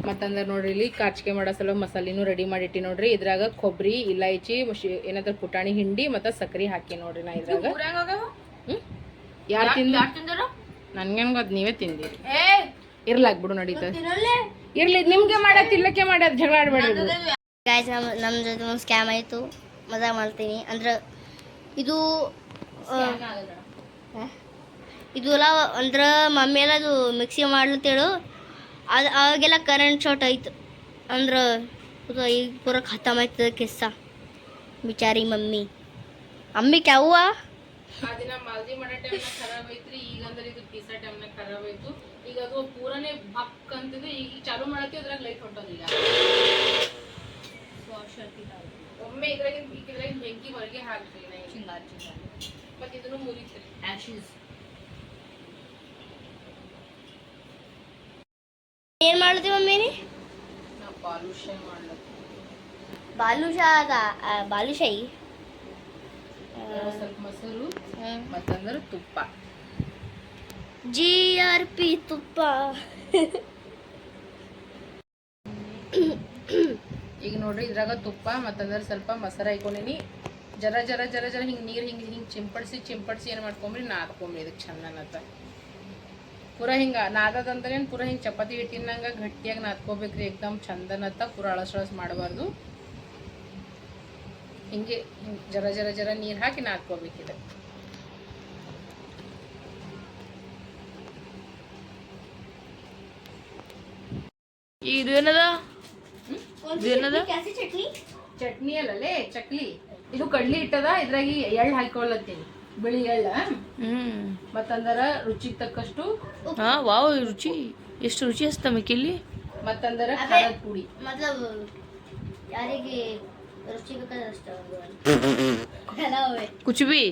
Speaker 1: ಮತ್ತಂದ್ರೆ ನೋಡ್ರಿ ಇಲ್ಲಿ ಕಾಚಿಗೆ ಮಾಡೋ ಸಲ ಮಸಾಲಿನೂ ರೆಡಿ ಮಾಡಿಟ್ಟಿ ನೋಡ್ರಿ. ಇದ್ರಾಗ ಕೊಬ್ಬರಿ ಇಲೈಚಿ ಏನಾದ್ರೂ ಪುಟಾಣಿ ಹಿಂಡಿ ಮತ್ತು ಸಕ್ಕರೆ ಹಾಕಿ ನೋಡ್ರಿ ನಾ ಇದ್ರಾಗ. ಯಾರು ತಿಂದ? ನನ್ಗೇನು ಗೊತ್ತು ನೀವೇ ತಿಂದಿರಿ. ಇರ್ಲಾಕ್ ಬಿಡು ನಡೀತದೆ ಇರ್ಲಿ ನಿಮ್ಗೆ ಮಾಡೋದು ತಿನ್ಲಕ್ಕೆ ಮಾಡತ್ ಜಗಳ ಆಡ್ಬೇಡ್ರಿ ಬಿಡು.
Speaker 3: ಗಾಯ್ಸ್ ನಮ್ಮ ನಮ್ಮ ಜೊತೆ ಒಂದು ಸ್ಕ್ಯಾಮ್ ಆಯಿತು. ಮಜಾ ಮಾಡ್ತೀನಿ. ಅಂದ್ರೆ ಇದು ಇದು ಎಲ್ಲ ಅಂದ್ರೆ ಮಮ್ಮಿ ಎಲ್ಲ ಅದು ಮಿಕ್ಸಿ ಮಾಡ್ಲತ್ತೇಳು ಅದು ಅವಾಗೆಲ್ಲ ಕರೆಂಟ್ ಶಾರ್ಟ್ ಆಯ್ತು. ಅಂದ್ರೆ ಇದು ಈಗ ಪೂರ ಖತಮ್ ಆಯ್ತದ ಕಿಸ್ಸ ಬಿಚಾರಿ ಮಮ್ಮಿ. ಅಮ್ಮಿ ಕ್ಯಾವ್ವ?
Speaker 1: ಆ ದಿನ ಮಾಲ್ದಿ ಮಾಡೋ ಟೈಮ್ನಾಗ ಖರಾಬ್ ಐತ್ರಿ ಈಗ ಅಂದ್ರೆ ಇದು ಟೈಮ್ ಟೈಮ್ನಾಗ ಖರಾಬ್ ಆಯ್ತು. ಈಗ ಅದು ಪೂರನೇ ಬಕ್ ಅಂತಿದ್ದು ಈಗ ಚಾಲು ಮಾಡತ್ತಿ ಅದ್ರಾಗ ಲೈಟ್ ಹೊಟ್ಟೋದಿಲ್ಲ ಈಗ ಒಮ್ಮೆ ಇದ್ರಾಗ ಇದ್ರಾಗ ಬೆಂಕಿ ಹೊರಗೆ ಹಾಕ್ರಿ ಮತ್ತೆ ಇದನ್ನು ಮುರಿತ್ರಿ. ಆಶೀಸ್
Speaker 3: ಏನ್ ಮಾಡ್ತೀವಿ ಮಮ್ಮಿ ನೀ?
Speaker 1: ನಾವು ಪಾಲುಷನ್ ಮಾಡ್ಲತ್ತೀವಿ.
Speaker 3: ಬಾಲುಶಾದ ಬಾಲುಶಾಹಿ
Speaker 1: ಸ್ವಲ್ಪ ಮೊಸರು ಮತ್ತಂದ್ರೆ ತುಪ್ಪ.
Speaker 3: ಜಿ ಆರ್ ಪಿ ತುಪ್ಪ.
Speaker 1: ಈಗ ನೋಡ್ರಿ ಇದ್ರಾಗ ತುಪ್ಪ ಮತ್ತಂದ್ರೆ ಸ್ವಲ್ಪ ಮೊಸರು ಹಾಕೊಂಡಿನಿ. ಜರ ಜರ ಜರ ಜರ ಹಿಂಗೆ ನೀರು ಹಿಂಗೆ ಹಿಂಗೆ ಚಿಂಪಡಿಸಿ ಚಿಂಪಡಿಸಿ ಏನು ಮಾಡ್ಕೊಂಬ್ರಿ ನಾದ್ಕೊಂಬ್ರಿ ಇದಕ್ಕೆ ಚಂದನತ್ತ ಪೂರ ಹಿಂಗೆ ನಾದದಂದ್ರೆ ಏನು ಪೂರ ಹಿಂಗೆ ಚಪಾತಿ ಹಿಟ್ಟಿನಂಗೆ ಗಟ್ಟಿಯಾಗಿ ನಾದ್ಕೋಬೇಕ್ರಿ ಏಕ್ದಮ್ ಚಂದನತ್ತ ಪೂರ ಅಳಸ್ ಅಳಸ್ ಮಾಡಬಾರ್ದು. ಹಿಂಗೆ ಜರ ಜರ ಜರ ನೀರು ಹಾಕಿ ನಾದ್ಕೋಬೇಕಿದೆ.
Speaker 2: ಇದು ಏನದ? ಇದು ಏನದ?
Speaker 3: ಕ್ಯಾಸಿ ಚಟ್ನಿ?
Speaker 1: ಚಟ್ನಿ ಅಲ್ಲಲೇ ಚಕ್ಲಿ. ಇದು ಕಡ್ಲಿ ಇಟ್ಟದ ಇದ್ರಾಗಿ ಎಳ್ಳು ಹಾಕೊಳ್ಳತ್ತೀನಿ ಬಿಳಿ ಎಳ್ಳ
Speaker 2: ಹ್ಮ್?
Speaker 1: ರುಚಿ ರುಚಿಗೆ ತಕ್ಕಷ್ಟು
Speaker 2: ಹಾ ವಾವ್ ರುಚಿ. ಎಷ್ಟು ರುಚಿ ಹಸ್ತ ಇಲ್ಲಿ?
Speaker 1: ಮತ್ತಂದರ ಖಾರದ ಪುಡಿ.
Speaker 3: ಮತ್ಲಬ್ ಯಾರಿಗೆ ರುಚಿ ಬೇಕಾದಷ್ಟು ಎಲ್ಲ ಅವೆ.
Speaker 2: कुछ भी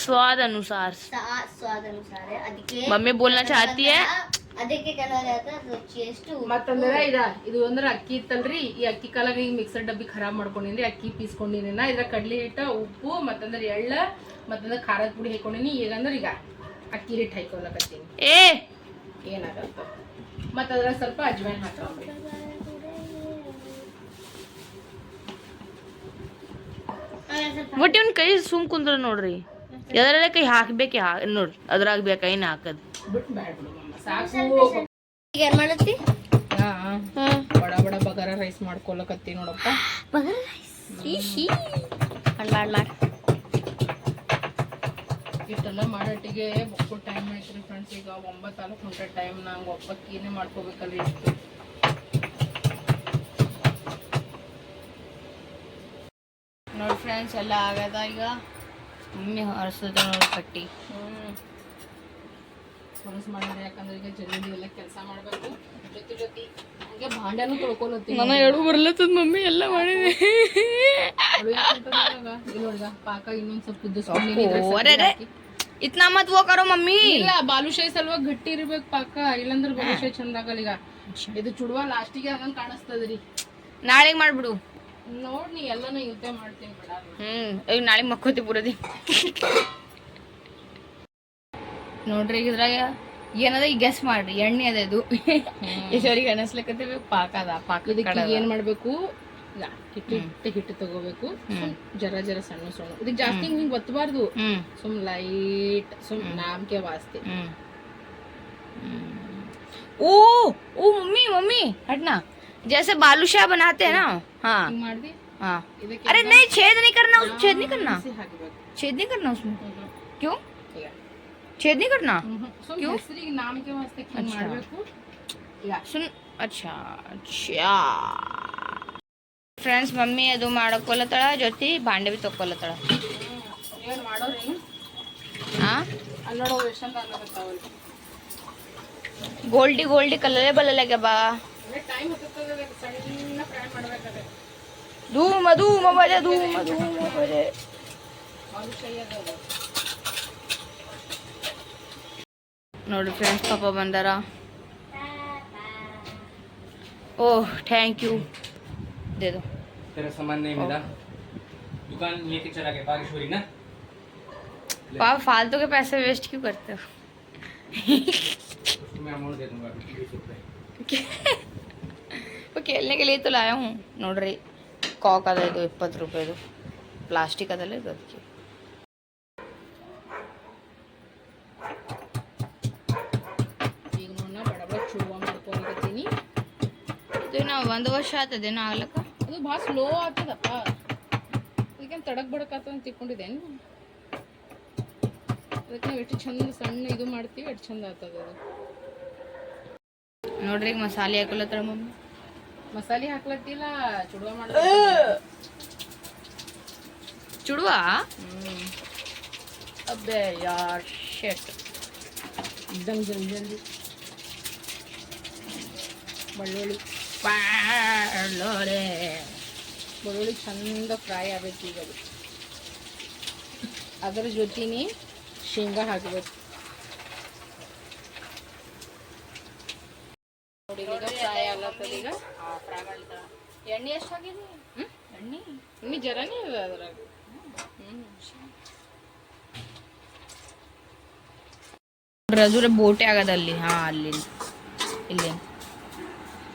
Speaker 2: स्वाद अनुसार
Speaker 3: ಸಾ- ಸ್ವಾದ ಅನುಸಾರ ಅದಕ್ಕೆ
Speaker 2: मम्मी बोलना चाहती है
Speaker 3: ಅದಕ್ಕೆ ಕೆಲವೊಂದು ರುಚಿ ಎಷ್ಟು
Speaker 1: ಮತ್ತಂದ್ರೆ ಇದ ಇದು ಅಂದ್ರೆ ಅಕ್ಕಿ ಇತ್ತಲ್ರಿ ಈ ಅಕ್ಕಿ ಕಾಲಾಗ ಈಗ ಮಿಕ್ಸರ್ ಡಬ್ಬಿ ಖರಾಬ್ ಮಾಡ್ಕೊಂಡಿನಿ ಅಕ್ಕಿ ಪೀಸ್ಕೊಂಡಿನಿ ನಾ ಇದ್ರ ಕಡ್ಲಿ ಹಿಟ್ಟ ಉಪ್ಪು ಮತ್ತಂದ್ರೆ ಎಳ್ಳ ಮತ್ತಂದ್ರೆ ಖಾರದ ಪುಡಿ ಹಾಕೊಂಡಿನಿ ಈಗ ಅಂದ್ರೆ ಈಗ ಅಕ್ಕಿ ಹಿಟ್ಟು ಹಾಕೊಳಕತ್ತೀನಿ
Speaker 2: ए
Speaker 1: ಏನಾಗತ್ತ ಮತ್ತದ್ರ ಸ್ವಲ್ಪ ಅಜ್ವಾಯಿನ್ ಹಾಕೊಂಡ್ರಿ
Speaker 2: ಒಟ್ಟು ಇವನ್ ಕೈ ಸುಮ್ ಕುಂದ್ರ ನೋಡ್ರಿ. ಎದರಲ್ಲೇ ಕೈ ಹಾಕ್ಬೇಕು ಹಾ ನೋಡ್ರಿ ಅದ್ರಾಗ ಬೇಕು ಕೈನ ಹಾಕದ್.
Speaker 1: ಬಿಡು
Speaker 3: ಈಗ ಏನ್ ಮಾಡತ್ತಿ?
Speaker 1: ಬಡ ಬಡ ಬಗಾರ ರೈಸ್ ಮಾಡ್ಕೊಳಕತ್ತಿ ನೋಡಪ್ಪ.
Speaker 3: ಮಾಡ್ ಮಾಡ್ ಮಾಡ್
Speaker 1: ಇಷ್ಟೆಲ್ಲ ಮಾಡೋಟ್ಟಿಗೆ ಬಕ್ಕು ಟೈಮ್ ಐತ್ರಿ ಫ್ರೆಂಡ್ಸ್ ಈಗ ಒಂಬತ್ತು ತಾಲೂಕು ಹೊಂಟ ಟೈಮ್ ನಂಗೆ ಒಬ್ಬಕ್ಕೇನೆ ಮಾಡ್ಕೋಬೇಕಲ್ಲ ಇಷ್ಟು.
Speaker 2: ಫ್ರೆಂಡ್ಸ್ ಎಲ್ಲ ಆಗದ ಈಗ? ಮಮ್ಮಿ ಹೊರಸದ ಕಟ್ಟಿ
Speaker 1: ಹೊರಸ್ ಈಗ ಜಲ್ದಿ ಎಲ್ಲ ಕೆಲಸ ಮಾಡಬೇಕು. ಜೊತೆ ಜೊತೆ ಹಂಗೆ ಭಾಂಡ್ಯನೂ ತೊಳ್ಕೊಳತ್ತೀನಿ.
Speaker 2: ನಾನು ಎಳು ಬರ್ಲತ್ತದ ಮಮ್ಮಿ ಎಲ್ಲ ಮಾಡಿದೆ.
Speaker 1: ಇಲ್ಲೋಡ್ಗ ಪಾಕ ಇನ್ನೊಂದು ಸ್ವಲ್ಪ ಕುದ್ದಿಸ್ಕೊಂಡು
Speaker 2: ಇತ್ನಾ ಮತ್ ಹೋಗಾರೋ ಮಮ್ಮಿ?
Speaker 1: ಇಲ್ಲ ಬಾಲುಶಾಹಿ ಸಲುವಾಗಿ ಗಟ್ಟಿ ಇರ್ಬೇಕು ಪಾಕ. ಇಲ್ಲಂದ್ರೆ ಬಾಲುಶಾಹಿ ಚಂದ ಆಗಲ್ಲ ಈಗ. ಇದು ಚುಡುವ ಲಾಸ್ಟಿಗೆ ಹಂಗ ಕಾಣಿಸ್ತದ್ರಿ.
Speaker 2: ನಾಳೆಗೆ ಮಾಡ್ಬಿಡು.
Speaker 1: ನೋಡಿ ಎಲ್ಲಾನು ಯುದ್ಧ ಮಾಡ್ತೀನಿ
Speaker 2: ಹ್ಮ್ ನಾಳೆ ಮಕ್ಕೋತಿ ಬುರದಿ ನೋಡ್ರಿ ಈಗ ಇದ್ರಾಗ ಏನದ ಈಗ ಗೆಸ್ ಮಾಡ್ರಿ ಎಣ್ಣೆ ಅದ ಇದು. ಯಶೋರಿಗೆ ಅನಸ್ಲಕತ್ತೀವಿ ಪಾಕ ಅದ ಪಾಕ
Speaker 1: ಏನ್ ಮಾಡ್ಬೇಕು? ಹಿಟ್ಟು ಹಿಟ್ಟು ತಗೋಬೇಕು. ಜರ ಜರ ಸಣ್ಣ ಸಣ್ಣ. ಇದಕ್ಕೆ ಜಾಸ್ತಿ ಹಿಂಗ್ ಒತ್ತಬಾರ್ದು ಸುಮ್ ಲೈಟ್ ಸುಮ್ ನಾಮ್ಕೆ ವಾಸ್ತಿ.
Speaker 2: ಓ ಓ ಮಮ್ಮಿ ಮಮ್ಮಿ ಅಡ್ನಾ जैसे बालूशाह बनाते हैं ना हाँ
Speaker 1: ಹಿಂಗ್ ಮಾಡ್ದಿ
Speaker 2: हाँ
Speaker 1: ಇದಕ್ಕೆ
Speaker 2: अरे नहीं छेद नहीं करना उस छेद नहीं करना
Speaker 1: ಹಸಿ ಹಾಕ್ಬೇಕು
Speaker 2: छेद नहीं करना उसमें
Speaker 1: ಹ್ಮ್.
Speaker 2: क्यों
Speaker 1: ಈಗ.
Speaker 2: छेद नहीं करना
Speaker 1: ಹ್ಮ್. ಸುಮ್ ಹೆಸರಿಗೆ ನಾಮಕೆ ವಾಸ್ತೆ ಹಿಂಗ್ ಮಾಡ್ಬೇಕು ಈಗ
Speaker 2: ಸುನ್ ಅಚ್ಚಾ ಅಚ್ಚಾ ಫ್ರೆಂಡ್ಸ್ ಮಮ್ಮಿ ಅದು ಮಾಡಕೊಲ್ಲತ್ತಾಳ ಜೊತೆ ಬಾಂಡೆ ಬಿ ತಕ್ಕೊಲ್ಲತ್ತಾಳ
Speaker 1: ಏನ್ ಮಾಡೋರೇನು
Speaker 2: ಹಾ
Speaker 1: ಅಲ್ಲಿ ನೋಡೋ ಎಷ್ಟೊಂದು ಅನ್ನಕತ್ತಾವಲ್ಲ
Speaker 2: ಗೋಲ್ಡಿ ಗೋಲ್ಡಿ ಕಲರೇ ಬಲ್ಲಲಾಗ್ಯ ಬಾ
Speaker 1: ಟೈಮ್ ಹತ್ತದ ಸಣ್ಣ ಫ್ರೈ ಮಾಡ್ಬೇಕಾದ್ರೆ
Speaker 2: ಧೂಮ ಧೂಮ ಬಜೆ ಧೂಮ ಧೂಮ ಬಜೆ
Speaker 1: ಒಂದು ಕೈ ಅದ
Speaker 2: ನೋಡ್ರಿ ಫ್ರೆಂಡ್ಸ್ ಪಾಪ ಬಂದಾರ ಓಹ್ ಥ್ಯಾಂಕ್ ಯು दे दो
Speaker 4: तेरा सामान नहीं मिला दुकान लेके चला गया बारिश हो रही ना
Speaker 2: पाप फालतू के पैसे वेस्ट क्यों करते हो
Speaker 4: उसको मैं अमाउंट दे दूंगा बीस रुपये
Speaker 2: वो खेलने के लिए तो लाया हूँ ನೋಡ್ರಿ ಕಾಕ್ ಅದ ಇದು ಇಪ್ಪತ್ತು ರೂಪಾಯಿದು ಪ್ಲಾಸ್ಟಿಕ್ ಅದಲ್ಲ ಇದು ಅದಕ್ಕೆ
Speaker 1: ಈಗ ನೋಡ ಬಡ ಬಡ ಚೂವ ಮಾಡ್ಕೊಳಕತ್ತೀನಿ
Speaker 2: ಇದು ನಾವು ಒಂದು ವರ್ಷ ಆತದೆ ನಾ ಆಗ್ಲಕ್ಕ
Speaker 1: ಅದು ಭಾಳ ಸ್ಲೋ ಆಗ್ತದಪ್ಪ ಅದಕ್ಕೇನು ತಡಕ್ ಬಡಕಾತ ಅಂತ ತಿಳ್ಕೊಂಡಿದ್ದೇನು ಅದಕ್ಕೆ ನಾವು ಎಷ್ಟು ಚಂದ ಸಣ್ಣ ಇದು ಮಾಡ್ತೀವಿ ಎಷ್ಟು ಚಂದ ಆಗ್ತದೆ ಅದು
Speaker 2: ನೋಡ್ರಿ ಈಗ ಮಸಾಲೆ ಹಾಕೊಳತ್ತಾಳ ಮಮ್ಮಿ
Speaker 1: ಮಸಾಲೆ ಹಾಕ್ಲತ್ತಿಲ್ಲ ಚುಡುವ ಮಾಡ
Speaker 2: ಚುಡುವ
Speaker 1: ಹ್ಞೂ
Speaker 2: ಅಬ್ಬೆ ಯಾರ್ ಶೆಟ್
Speaker 1: एकदम जल्दी जल्दी ಬೆಳ್ಳುಳ್ಳಿ ಬೆಳ್ಳುಳ್ಳಿ ಚಂದ ಫ್ರೈ ಆಗ್ಬೇಕು ಈಗ ಅದು ಅದರ ಜೊತೆನೆ ಶೇಂಗಾ ಹಾಕಬೇಕು
Speaker 2: ಎಣ್ಣೆ
Speaker 1: ಹ್ಞೂ
Speaker 2: ಎಣ್ಣೆ?
Speaker 1: ಇನ್ನೂ ಜರನೇ ಇದೆ ಅದ್ರಾಗ.
Speaker 2: ರಜುರ ಬೋಟೆ ಆಗದ ಅಲ್ಲಿ? ಹಾ ಅಲ್ಲಿ. ಇಲ್ಲಿ.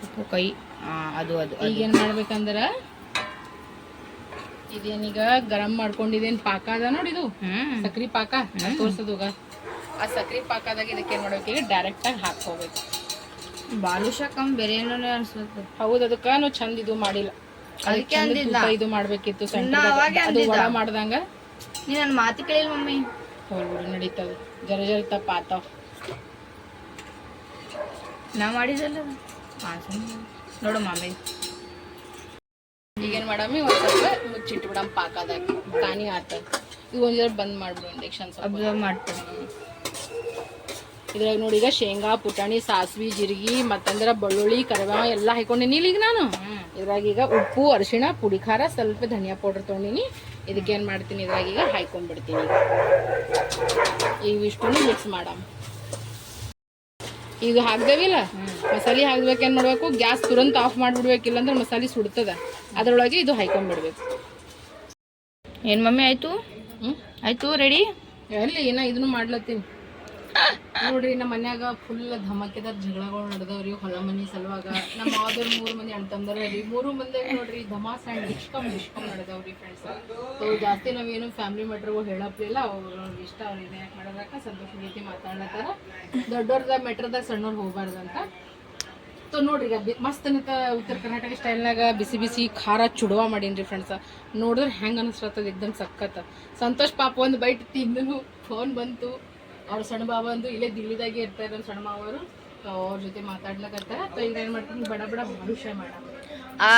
Speaker 2: ಉಪ್ಪು ಕೈ. ಹಾ ಅದು ಅದು.
Speaker 1: ಈಗೇನ್ ಮಾಡ್ಬೇಕಂದ್ರ? ಇದೇನೀಗ ಗರಂ ಮಾಡ್ಕೊಂಡಿದೇನ್ ಪಾಕ ಅದ ನೋಡಿ ಇದು.
Speaker 2: ಹ್ಮ್.
Speaker 1: ಸಕ್ರಿ ಪಾಕ. ತೋರ್ಸೋದುಗ ಆ ಸಕ್ರಿ ಪಾಕದಾಗ ಇದಕ್ಕೆ ಏನ್ ಮಾಡ್ಬೇಕು? ಈಗ ಡೈರೆಕ್ಟ್ ಆಗಿ ಹಾಕೋಬೇಕು
Speaker 2: ಬಾಲುಷಾ ಕಮ್ ಬೇರೆ ಏನೋ ಅನ್ಸುತ್ತೆ.
Speaker 1: ಹೌದು ಅದಕ್ಕೆ ನಾವು ಚಂದ ಇದು ಮಾಡಿಲ್ಲ.
Speaker 2: ಅದಕ್ಕೆ ಅಂದಿದ್ದ.
Speaker 1: ಇದು ಮಾಡ್ಬೇಕಿತ್ತು ಅದು ಒಳ. ಮಾಡ್ದಂಗ?
Speaker 2: ನೀ ನನ್ನ ಮಾತು ಕೇಳಿಲ್ಲ ಮಮ್ಮಿ.
Speaker 1: ಹೋಗ್ಬಿಡು ನಡೀತದ. ಜರ ಜರ ತಪ್ಪ ಆತಾವ
Speaker 2: ನಾ ಮಾಡಿದಲ್ಲ ನೋಡು ಮಮ್ಮಿ
Speaker 1: ಈಗೇನು ಮಾಡಮ್ಮಿ ಒಂದ್ ಸ್ವಲ್ಪ ಮುಚ್ಚಿಟ್ಟು ಬಿಡಮ್ ಪಾಕದಾಗ. ತಾನಿ ಆತ. ಈಗ ಒಂದ್ ಜರ ಬಂದ್ ಮಾಡ್ಬಿಡು ಇಂಜೆಕ್ಷನ್
Speaker 2: ಅಬ್ಸರ್ವ್ ಮಾಡ್ತೇನೆ.
Speaker 1: ಇದ್ರಾಗ ನೋಡಿ ಈಗ ಶೇಂಗಾ ಪುಟಾಣಿ ಸಾಸ್ವಿ ಜಿರ್ಗಿ ಮತ್ತಂದ್ರ ಬೆಳ್ಳುಳ್ಳಿ ಕರಿಬೇವ ಎಲ್ಲ ಹಾಕೊಂಡಿನಿ ಈಗ ನಾನು. ಇದ್ರಾಗ ಈಗ ಉಪ್ಪು ಅರಿಶಿಣ ಪುಡಿ ಖಾರ ಸ್ವಲ್ಪ ಧನಿಯಾ ಪೌಡರ್ ತೊಗೊಂಡಿನಿ. ಇದಕ್ಕೆ ಏನು ಮಾಡ್ತೀನಿ ಇದ್ರಾಗ ಈಗ ಹಾಕೊಂಡ್ಬಿಡ್ತೀನಿ ಈಗ ಇಷ್ಟನ್ನು ಮಿಕ್ಸ್ ಮಾಡಮ್. ಈಗ ಹಾಕ್ದೇವಿಲ್ಲ ಮಸಾಲೆ ಹಾಕ್ಬೇಕೇನು ಮಾಡಬೇಕು? ಮಾಡ್ಬೇಕು ಗ್ಯಾಸ್ ತುರಂತ ಆಫ್ ಮಾಡಿಬಿಡ್ಬೇಕು ಇಲ್ಲಾಂದ್ರೆ ಮಸಾಲೆ ಸುಡ್ತದ. ಅದರೊಳಗೆ ಇದು ಹಾಕೊಂಡ್ಬಿಡ್ಬೇಕು
Speaker 2: ಏನು ಮಮ್ಮಿ ಆಯ್ತು?
Speaker 1: ಹ್ಞೂ
Speaker 2: ಆಯ್ತು ರೆಡಿ
Speaker 1: ಎಲ್ಲಿ ಏನ ಇದನ್ನು ಮಾಡ್ಲತ್ತೀನಿ. ನೋಡ್ರಿ ನಮ್ಮ ಮನ್ಯಾಗ ಫುಲ್ ಧಮಕಿದಾರ ಜಗಳಗಳು ನಡೆದವ್ರಿ ಹೊಲ ಮನಿ ಸಲುವಾಗ. ನಮ್ಮ ಮಾವದವ್ರು ಮೂರು ಮಂದಿ ಅಣ್ಣ ತಮ್ಮದವ್ರು ರೀ ಮೂರು ಮಂದಿ ನೋಡ್ರಿ, ಧಮಾಸ್ ಅಂಡ್ ಡಿಶ್ಕಮ್ ಡಿಶ್ಕಮ್ ನಡೆದವ್ರಿ ಫ್ರೆಂಡ್ಸ್ ಸೊ, ಜಾಸ್ತಿ ನಾವೇನು ಫ್ಯಾಮಿಲಿ ಮ್ಯಾಟ್ರ್ಗಳು ಹೇಳಪ್ಲಿಲ್ಲ. ಅವ್ರು ಇಷ್ಟ, ಅವ್ರು ಇದೆ ಯಾಕೆ ಮಾಡೋದಕ್ಕ ಸಂತೋಷ ರೀತಿ ಮಾತಾಡತ್ತಾರ ದೊಡ್ಡವ್ರದ ಮೆಟ್ರದಾಗ ಸಣ್ಣವ್ರು ಹೋಗ್ಬಾರ್ದಂತ. ಸೊ, ನೋಡ್ರಿ ಮಸ್ತ್ ಅನ್ನತ ಉತ್ತರ ಕರ್ನಾಟಕ ಸ್ಟೈಲ್ನಾಗ ಬಿಸಿ ಬಿಸಿ ಖಾರ ಚುಡುವ ಮಾಡೀನಿ ಫ್ರೆಂಡ್ಸ್ ನೋಡಿದ್ರೆ ಹೆಂಗೆ ಅನಿಸ್ತದ ಎಕ್ದಮ್ ಸಕ್ಕತ್ತ ಸಂತೋಷ್ ಪಾಪ ಒಂದು ಬೈಟ್ ತಿಂದನು ಫೋನ್ ಬಂತು. ಅವ್ರ ಸಣ್ಣ ಬಾಬ ಅಂದು ಇಲ್ಲೇ ದಿಲ್ಲಿದಾಗೆ ಇರ್ತಾರೆ ನಮ್ಮ ಸಣ್ಣ ಮಾವರು ಅವ್ರ ಜೊತೆ ಮಾತಾಡ್ಲಕತ್ತಾರ ಈಗ ಏನು ಮಾಡ್ತೀನಿ? ಬಡ ಬಡ ಭವಿಷ್ಯ ಮಾಡ
Speaker 2: ಆ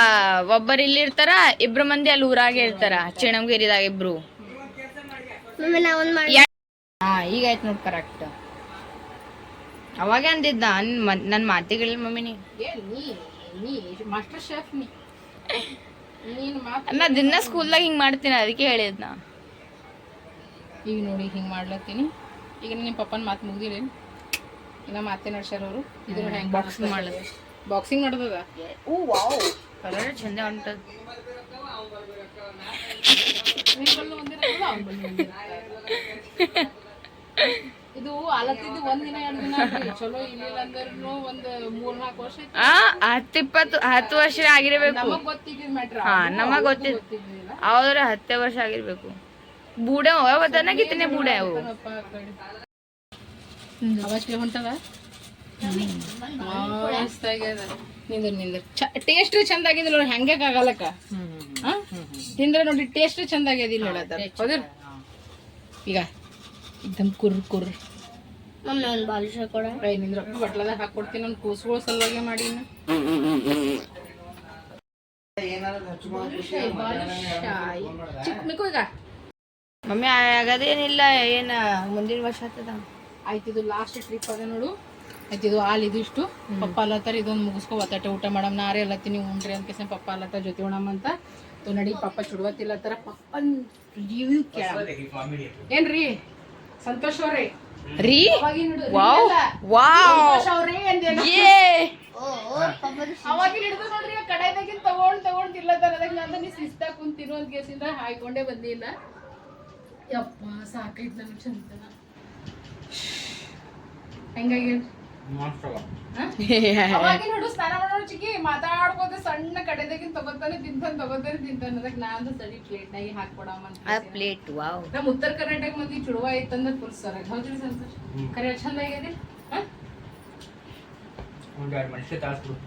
Speaker 2: ಒಬ್ಬರು ಇಲ್ಲಿ ಇರ್ತಾರ ಇಬ್ರು ಮಂದಿ ಅಲ್ಲಿ ಊರಾಗೆ ಇರ್ತಾರ ಚಿಣಂಗಿರಿದಾಗ ಇಬ್ರು. ಹಾ ಈಗ ಆಯ್ತು ನೋಡಿ ಕರೆಕ್ಟ್ ಅವಾಗ ಅಂದಿದ್ದ ನನ್ನ ಮಾತಿಗಳಿಲ್ಲ ಮಮ್ಮಿ ನೀ.
Speaker 1: ನೀ ನೀ ಮಾಸ್ಟರ್ ಶೆಫ್ ನೀ. ನೀನು ಮಾತು
Speaker 2: ನಾ ದಿನ ಸ್ಕೂಲ್ದಾಗ ಹಿಂಗೆ ಮಾಡ್ತೀನಿ ಅದಕ್ಕೆ ಹೇಳಿದ್ ನಾ
Speaker 1: ಈಗ ನೋಡಿ ಹಿಂಗೆ ಮಾಡ್ಲತ್ತೀನಿ. ಈಗ ನಿಮ್ಮ ಪಪ್ಪನ ಮಾತು ಮುಗ್ದಿರೇನು ಇನ್ನ ಮಾತೆ ನಡ್ಸ್ಯಾರ ಅವರು. ಇದ್ರ ಹೆಂಗೆ
Speaker 2: ಬಾಕ್ಸಿಂಗ್ ಮಾಡ್ಲತ್ತ
Speaker 1: ಬಾಕ್ಸಿಂಗ್ ನಡೆದದ?
Speaker 2: ಓ ವಾವ್. ಕಲರ್ ಚಂದ ಹೊಂಟದ
Speaker 1: ಇದು. ಆಲತ್ತಿದ್ದು ಒಂದ್ ದಿನ ಎರಡು ದಿನ. ಚಲೋ ಇರ್ಲಿಲ್ಲ ಅಂದ್ರೂ ಒಂದ್ ಮೂರ್ ನಾಲ್ಕು ವರ್ಷ
Speaker 2: ಹತ್ತು ಇಪ್ಪತ್ತು ಹತ್ತು ವರ್ಷ ಆಗಿರ್ಬೇಕು.
Speaker 1: ನಮಗ್ ಗೊತ್ತಿದ್ದ ಮ್ಯಾಟ್ರ
Speaker 2: ಹಾ ನಮಗ್
Speaker 1: ಗೊತ್ತಿದ್ದ
Speaker 2: ಅವ್ರ ಹತ್ತೇ ವರ್ಷ ಆಗಿರ್ಬೇಕು. ಬೂಡೆ ಅವತ್ತನಾಗಿತ್ತನೆ ಬೂಡೆ ಅವು
Speaker 1: ಅವಶ್ಯ ಹೊಂಟದ ಮಸ್ತ್ ಆಗ್ಯದ ನಿಂದ್ರ ನಿಂದ್ರ ಟೇಸ್ಟ್ ಚಂದ ಆಗಿದಿಲ್ಲ ನೋಡಿ ಹೆಂಗೆ ಆಗಲ್ಲಕ್ಕ ಹಾ? ತಿಂದ್ರೆ ನೋಡಿ ಟೇಸ್ಟ್ ಚಂದ ಆಗ್ಯದಿಲ್ಲ ಹೇಳತ್ತ ಹೌದಿಲ್ಲ ಈಗ एकदम ಕುರ್ ಕುರ್
Speaker 3: ಮಮ್ಮಿ ಒಂದು ಬಾಲಿಶ ಕೊಡ
Speaker 1: ಐ ನಿಂದ್ರ ಬಟ್ಲದಾಗ ಹಾಕೊಡ್ತೀನಿ ನಾನು ಕೂಸುಗಳ ಸಲುವಾಗಿ ಮಾಡಿ ಚಿಕ್ಕ ಮಿಕ್ಕು ಈಗ
Speaker 2: ಮಮ್ಮಿ ಆಗದೇನಿಲ್ಲ ಏನ ಮುಂದಿನ ವರ್ಷ ಆಗ್ತದ?
Speaker 1: ಆಯ್ತಿದು ಇದು ಲಾಸ್ಟ್ ಟ್ರಿಪ್ ಅದ ನೋಡು. ಆಯ್ತಿದು ಇದು ಹಾಲು ಇದಿಷ್ಟು ಪಪ್ಪ ಅಲ್ಲತ್ತಾರ ಇದೊಂದು ಮುಗಿಸ್ಕೊ ಒತ್ತಾಟೆ ಊಟ ಮಾಡಮ್. ನಾರೇ ತಿನ್ನಿ ಉಂಡ್ರಿ ಅಂತ ಕೇಸ ಪಪ್ಪ ಅಲ್ಲತ್ತಾರ ಜೊತೆ ಉಣಮ್ ಅಂತ. ತೋ ನಡಿ ಪಪ್ಪ ಚುಡುವತ್ತಿಲ್ಲತ್ತಾರ ಪಪ್ಪನ್ ರಿವ್ಯೂ ಕೇಳ ಏನ್ರಿ? ಸಂತೋಷ್ ಅವ್ರಿ.
Speaker 2: ರೀ? ವಾವ್. ವಾವ್. ಏ
Speaker 1: ಅವಾಗಿನ ಹಿಡಿದು ನೋಡ್ರಿ ಕಡೆದಾಗಿನ ತಗೊಂಡ್ ತಗೊಂಡ್ ತಿಲ್ಲತ್ತಾರ ಅದಕ್ಕೆ ನಾನು ಸಿಸ್ತಾ ಅಂತ ಕೇಸಿಂದ ಹಾಯ್ಕೊಂಡೇ ಬಂದಿಲ್ಲ. ಯಪ್ಪ ಸಾಕೈತ್ ನನಗೆ ಚಂತನ ಹೆಂಗಾಗಿ ಅವಾಗಿನ ಹುಡುಗ ಸ್ನಾನ ಮಾಡೋಣ ಚಿಕ್ಕಿ ಮಾತಾಡ್ಕೋತ ಸಣ್ಣ ಕಡೆದಾಗಿನ ತಗೋತಾನೆ ತಿಂತಾನೆ ತಗೋತಾನೆ ತಿಂತಾನೆ ಅದಕ್ಕೆ ನಾನು ಸರಿ ಪ್ಲೇಟ್ನಾಗಿ ಹಾಕ್ಕೊಡಮ್ಮ ಅಂತ
Speaker 2: ಆ ಪ್ಲೇಟ್ ವಾವ್
Speaker 1: ನಮ್ಮ ಉತ್ತರ ಕರ್ನಾಟಕ ಮಂದಿ ಚುಡುವ ಐತಂದ್ರೆ ಫುಲ್ ಸರ ಹೌದ್ರಿ ಸಂತೋಷ್ ಕರೆ ಚಂದ ಆಗ್ಯದ
Speaker 4: ಒಂದೆರಡು ಮನುಷ್ಯ ತಾಸ್ಬಿಡು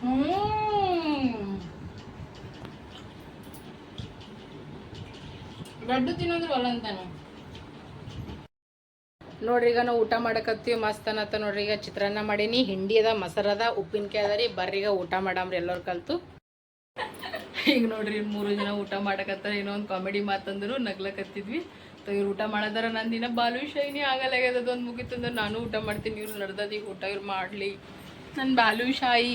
Speaker 1: ಹ್ಮ್ ಲಡ್ಡು ತಿನ್ನೋದ್ರು ಒಲ್ಲ ನೋಡ್ರಿ, ಈಗ ನಾವು ಊಟ ಮಾಡಕತ್ತೀವಿ ಮಸ್ತ್ ಅನ್ನತ್ತ ನೋಡ್ರಿ, ಈಗ ಚಿತ್ರಾನ್ನ ಮಾಡೀನಿ, ಹಿಂಡಿ ಅದ, ಮೊಸರು ಅದ, ಉಪ್ಪಿನಕಾಯಿ ಅದ ರೀ, ಬರ್ರಿ ಈಗ ಊಟ ಮಾಡಾಮ್ರಿ ಎಲ್ಲರೂ ಕಲ್ತು. ಈಗ ನೋಡ್ರಿ ಮೂರು ಜನ ಊಟ ಮಾಡಕತ್ತಾರ ಏನೋ ಒಂದು ಕಾಮಿಡಿ ಮಾತಂದ್ರು ನಗ್ಲಕತ್ತಿದ್ವಿ. ಇವ್ರು ಊಟ ಮಾಡದಾರ ನನ್ನ ದಿನ ಬಾಲು ಶೈನಿ ಆಗಲ್ಲಾಗ್ಯದ ಒಂದು ಮುಗಿತಂದ್ರೆ ನಾನು ಊಟ ಮಾಡ್ತೀನಿ, ಇವ್ರು ನಡ್ದದ ಈಗ ಊಟ ಇವ್ರು ಮಾಡಲಿ. ನನ್ನ ಬಾಲು ಶಾಯಿ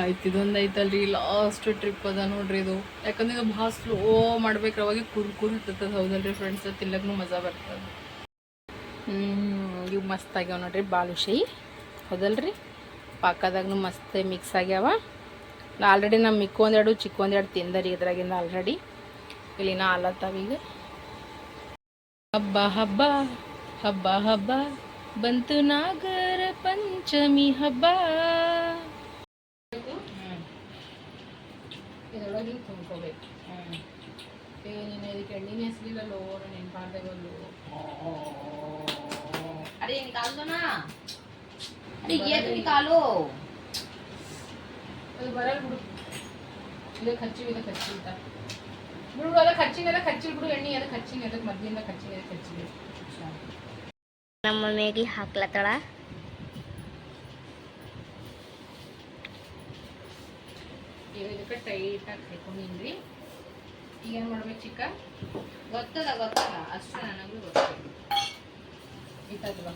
Speaker 1: ಆಯ್ತು, ಇದೊಂದು ಐತಲ್ರಿ ಲಾಸ್ಟ್ ಟ್ರಿಪ್ ಅದ ನೋಡ್ರಿ ಇದು. ಯಾಕಂದ್ರೆ ಇದು ಭಾಳ ಸ್ಲೋ ಮಾಡ್ಬೇಕು ಅವಾಗ ಕುರ್ ಕುರ್ ಇರ್ತದ ಹೌದಲ್ರಿ ಫ್ರೆಂಡ್ಸ್ ತಿನ್ನಕ್ಕೂ ಮಜಾ ಬರ್ತದೆ ಇವು ಮಸ್ತ್ ಆಗ್ಯಾವ ನೋಡ್ರಿ ಬಾಲುಶಿ ಹೌದಲ್ರಿ? ಪಾಕದಾಗೂ ಮಸ್ತ್ ಮಿಕ್ಸ್ ಆಗ್ಯಾವ. ಆಲ್ರೆಡಿ ನಮ್ಮ ಚಿಕ್ಕ ಒಂದೆರಡು ತಿಂದರಿ ಇದ್ರಾಗಿಂದ ಆಲ್ರೆಡಿ ಇಲ್ಲಿನ ಆಲತ್ತಾವ ಈಗ. ಹಬ್ಬ ಹಬ್ಬ ಹಬ್ಬ ಹಬ್ಬ. ಬಂತು ನಾಗರ ಪಂಚಮಿ ಹಬ್ಬ. ಇದರೊಳಗೆ ತುಂಬ್ಕೋಬೇಕು. ಏ ಇದಕ್ಕೆ ಎಣ್ಣೆನೇ ಎಸ್ಲಿಲ್ಲಲ್ಲೋ? ನಾನು
Speaker 2: ಏನು ಮಾಡ್ದೆ ಬಲ್ಲು ಅರೆ ಏನು ಕಾಲ್ದೋನಾ ಅರೆ ಏನು ಕಾಲು?
Speaker 1: ಅದು ಬರಲ್ಲ ಬಿಡು. ಇಲ್ಲ ಹಚ್ಚಿ ಇದಕ್ಕೆ ಹಚ್ಚಿ ಅಂತ. ಬಿಡು ಅದಕ್ಕೆ ಎಲ್ಲ ಹಚ್ಚಿ ಬಿಡು. ಎಣ್ಣೆ ಅದಕ್ಕೆ ಹಚ್ಚಿನ ಅದಕ್ಕೆ ಮದ್ದಿಂದ ಹಚ್ಚಿನ ಅದಕ್ಕೆ ಹಚ್ಚಿನ
Speaker 3: ನಮ್ಮ ಮೇಗಿ ಹಾಕ್ಲತ್ತಳ.
Speaker 1: ಈಗ ಇದಕ್ಕೆ ಟೈಟಾಗಿ ಹಾಕೊಂಡಿನ್ರಿ ಈಗ ಏನು ಮಾಡ್ಬೇಕು ಚಿಕ್ಕ?
Speaker 2: ಗೊತ್ತದ ಗೊತ್ತದ ಅಷ್ಟು ನನಗೂ ಗೊತ್ತದ
Speaker 1: ಇತ್ತಲ್ವ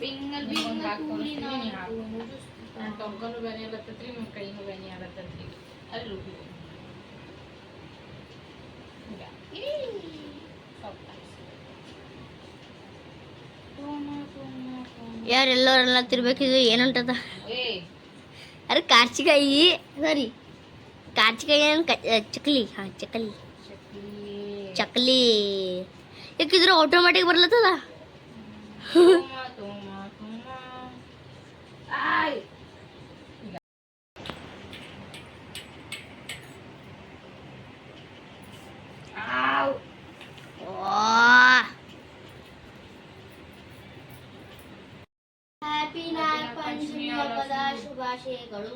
Speaker 2: ಬಿಂಗಲ್
Speaker 1: ನಿಮ್ಗೊಂದು ಹಾಕಿ ತೋರಿಸ್ತೀನಿ ನೀ ಹಾಕು. ನನ್ನ ಟೊಂಕನು ಬೇನೆ ಆಗತ್ತತ್ರಿ ನಿಮ್ಮ ಕೈನೂ ಬೇನೆ ಆಗತ್ತತ್ರಿ ಅಲ್ಲಿ ರುಬ್ಬಿ.
Speaker 3: ಯಾರೆಲ್ಲರೆಲ್ಲ ತಿರ್ಬೇಕಿದ್ರು ಏನಂಟದ
Speaker 2: ಏ.
Speaker 3: ಅರೆ ಕಾರ್ಚಿಕಾಯಿ ಸಾರಿ. ಕಾರ್ಚಿಕಾಯಿ ಏನು ಚಕ್ಲಿ ಹಾಂ ಚಕ್ಲಿ
Speaker 1: ಚಕ್ಲಿ
Speaker 3: ಚಕ್ಲಿ ಯಾಕಿದ್ರೆ ಆಟೋಮ್ಯಾಟಿಕ್ ಬರ್ಲತ್ತದ
Speaker 2: ತುಮ್ಮ ತುಮ್ಮ ತುಮ್ಮ ಆಯ್ ಆವ್
Speaker 3: ಹ್ಯಾಪಿ ಪಂಚಮಿ ಹಬ್ಬದ ಶುಭಾಶಯಗಳು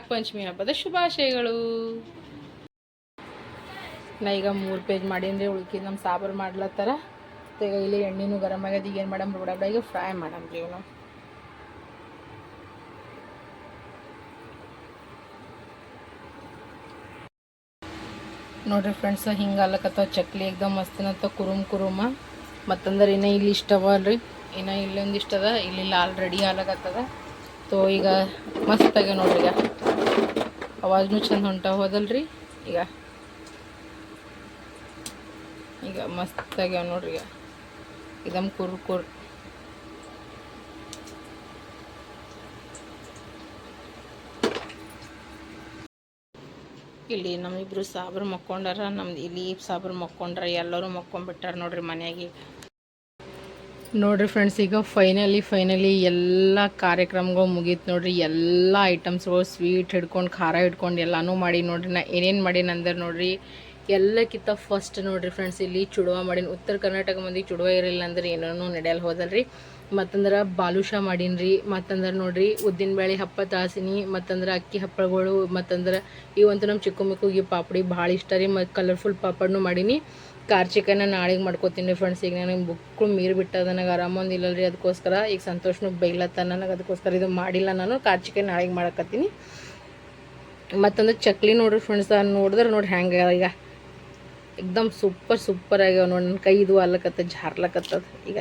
Speaker 1: ನಾಗ ಪಂಚಮಿ ಹಬ್ಬದ ಶುಭಾಶಯಗಳು. ನಾ ಈಗ ಮೂರು ಪೇಜ್ ಮಾಡೀನಿ ಉಳ್ಕಿದ್ ನಮ್ಮ ಸಾಂಬಾರು ಮಾಡ್ಲತ್ತಾರ. ಈಗ ಇಲ್ಲಿ ಎಣ್ಣೆನೂ ಗರಮ್ ಆಗ್ಯದ ಈಗ ಏನು ಮಾಡಮ್ ಬಡ ಈಗ ಫ್ರೈ ಮಾಡಮ್ರಿ ಇವನು. ನೋಡ್ರಿ ಫ್ರೆಂಡ್ಸ್ ಹಿಂಗೆ ಅಲ್ಲಕತ್ತಾವ ಚಕ್ಲಿ ಎಕ್ದಮ್ ಮಸ್ತಿನತ್ತ, ಕುರುಮ್ ಕುರುಮ. ಮತ್ತಂದ್ರೆ ಇನ್ನೂ ಇಲ್ಲಿ ಇಷ್ಟವ ಅಲ್ರಿ ಇನ್ನೂ ಇಲ್ಲೊಂದು ಇಲ್ಲಿ ಅದ ಇಲ್ಲಿ ಆಲ್ರೆಡಿ ಆಲಕತ್ತದ ತೋ ಈಗ ಮಸ್ತಾಗ ನೋಡ್ರಿ ಈಗ. ಆವಾಜ್ನು ಚಂದ ಹೊಂಟಾವ ಹೋದಲ್ರಿ? ಈಗ. ಈಗ ಮಸ್ತ್ ಆಗ್ಯಾವ ನೋಡ್ರಿ ಈಗ. ಇದಮ್ ಕುರ್ ಕುರ್. ಇಲ್ಲಿ ನಮ್ಮಿಬ್ರು ಸಾಬ್ರು ಮಕ್ಕೊಂಡಾರ, ನಮ್ದು ಇಲ್ಲಿ ಸಾಬ್ರು ಮಕ್ಕೊಂಡ್ರ, ಎಲ್ಲರೂ ಮಕ್ಕೊಂಡ್ಬಿಟ್ಟಾರ ನೋಡ್ರಿ ಮನೆಯಾಗಿ ನೋಡ್ರಿ ಫ್ರೆಂಡ್ಸ್ ಈಗ ಫೈನಲಿ ಫೈನಲಿ ಎಲ್ಲ ಕಾರ್ಯಕ್ರಮಗಳು ಮುಗೀತು ನೋಡ್ರಿ. ಎಲ್ಲ ಐಟಮ್ಸ್ಗಳು ಸ್ವೀಟ್ ಹಿಡ್ಕೊಂಡು, ಖಾರ ಹಿಡ್ಕೊಂಡು ಎಲ್ಲನೂ ಮಾಡಿ ನೋಡ್ರಿ. ನಾ ಏನೇನು ಮಾಡೀನಿ ಅಂದ್ರೆ ನೋಡ್ರಿ. ಎಲ್ಲಕ್ಕಿಂತ ಫಸ್ಟ್ ನೋಡ್ರಿ ಫ್ರೆಂಡ್ಸ್ ಇಲ್ಲಿ ಚುಡುವ ಮಾಡೀನಿ. ಉತ್ತರ ಕರ್ನಾಟಕ ಮಂದಿ ಚುಡುವ ಇರಲಿಲ್ಲ ಅಂದ್ರೆ ಏನೂ ನಡೆಯಲ್ಲ ಹೋದಲ್ರಿ. ಮತ್ತಂದ್ರೆ ಬಾಲುಷ ಮಾಡೀನಿ ಮತ್ತಂದ್ರೆ ನೋಡ್ರಿ ಉದ್ದಿನ ಬೇಳೆ ಹಪ್ಪ ತಾಸಿನಿ. ಮತ್ತಂದ್ರೆ ಅಕ್ಕಿ ಹಪ್ಪಳಗಳು. ಮತ್ತಂದ್ರೆ ಇವಂತೂ ನಮ್ಮ ಚಿಕ್ಕ ಮಿಕ್ಕುಗೆ ಪಾಪಡಿ ಭಾಳ ಇಷ್ಟ ರೀ. ಮತ್ತು ಕಲರ್ಫುಲ್ ಪಾಪಡ್ನು ಮಾಡೀನಿ. ಚಿಕನ್ನ ನಾಳೆಗೆ ಮಾಡ್ಕೋತೀನಿ ಫ್ರೆಂಡ್ಸ್ ಈಗ ನನಗೆ ಬುಕ್ಕು ಮೀರಿ ಬಿಟ್ಟದ ನನಗೆ ಆರಾಮೊಂದು ಇಲ್ಲರಿ ಅದಕ್ಕೋಸ್ಕರ ಈಗ ಸಂತೋಷನೂ ಬೈಲತ್ತ ನನಗೆ ಅದಕ್ಕೋಸ್ಕರ ಇದು ಮಾಡಿಲ್ಲ ನಾನು. ಕಾರ್ ಚಿಕನ್ ನಾಳೆಗೆ ಮಾಡಕತ್ತೀನಿ. ಮತ್ತೊಂದು ಚಕ್ಲಿ ನೋಡ್ರಿ ಫ್ರೆಂಡ್ಸ್ ನೋಡಿದ್ರೆ ನೋಡಿ ಹ್ಯಾಂಗೆ ಈಗ. ಎಕ್ದಮ್ ಸೂಪರ್ ಸೂಪರ್ ಆಗ್ಯಾವ ನೋಡಿ. ನನ್ನ ಕೈ ಇದು ಅಲ್ಲಕತ್ತ ಜಾರ್ಲಕತ್ತದ. ಈಗ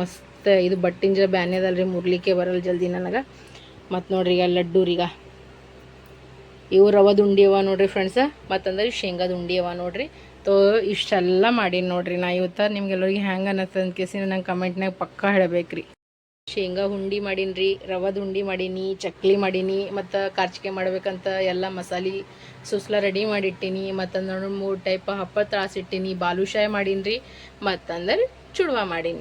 Speaker 1: ಮಸ್ತ್ ಇದು ಬಟ್ಟಿಂಜ ಬ್ಯಾನ್ಯದಲ್ರಿ ಮುರ್ಲಿಕ್ಕೆ ಬರಲ್ಲ ಜಲ್ದಿ ನನಗೆ. ಮತ್ತು ನೋಡ್ರಿ ಈಗ ಲಡ್ಡು ರೀಗ ಇವು ರವದ ಉಂಡಿ ಅವ ನೋಡ್ರಿ ಫ್ರೆಂಡ್ಸ ಮತ್ತಂದ್ರೆ ಇವು ಶೇಂಗಾದ ಉಂಡಿ ಅವ ನೋಡ್ರಿ. ತೋ, ಇಷ್ಟೆಲ್ಲ ಮಾಡೀನಿ ನೋಡ್ರಿ ನಾ ಇವತ್ತು. ನಿಮ್ಗೆಲ್ಲರಿಗೆ ಹ್ಯಾಂಗೆ ಅನ್ನತ್ತಂದ ಅಂತ ಕೇಸಿ ನಂಗೆ ಕಮೆಂಟ್ನಾಗ ಪಕ್ಕ ಹೇಳಬೇಕ್ರಿ. ಶೇಂಗಾ ಹುಂಡಿ ಮಾಡೀನಿ ರವದ ಉಂಡಿ ಮಾಡೀನಿ, ಚಕ್ಲಿ ಮಾಡೀನಿ, ಮತ್ತು ಕಾರ್ಚಿಕೆ ಮಾಡ್ಬೇಕಂತ ಎಲ್ಲ ಮಸಾಲೆ ಸುಸ್ಲ ರೆಡಿ ಮಾಡಿಟ್ಟಿನಿ. ಮತ್ತಂದ್ರೆ ಮೂರು ಟೈಪ್ ಹಪ್ಪ ತ್ರಾಸಿಟ್ಟಿನಿ ಬಾಲುಶಾಯಿ ಮಾಡೀನಿ ರೀ ಮತ್ತಂದ್ರೆ ಚುಡುವ ಮಾಡೀನಿ.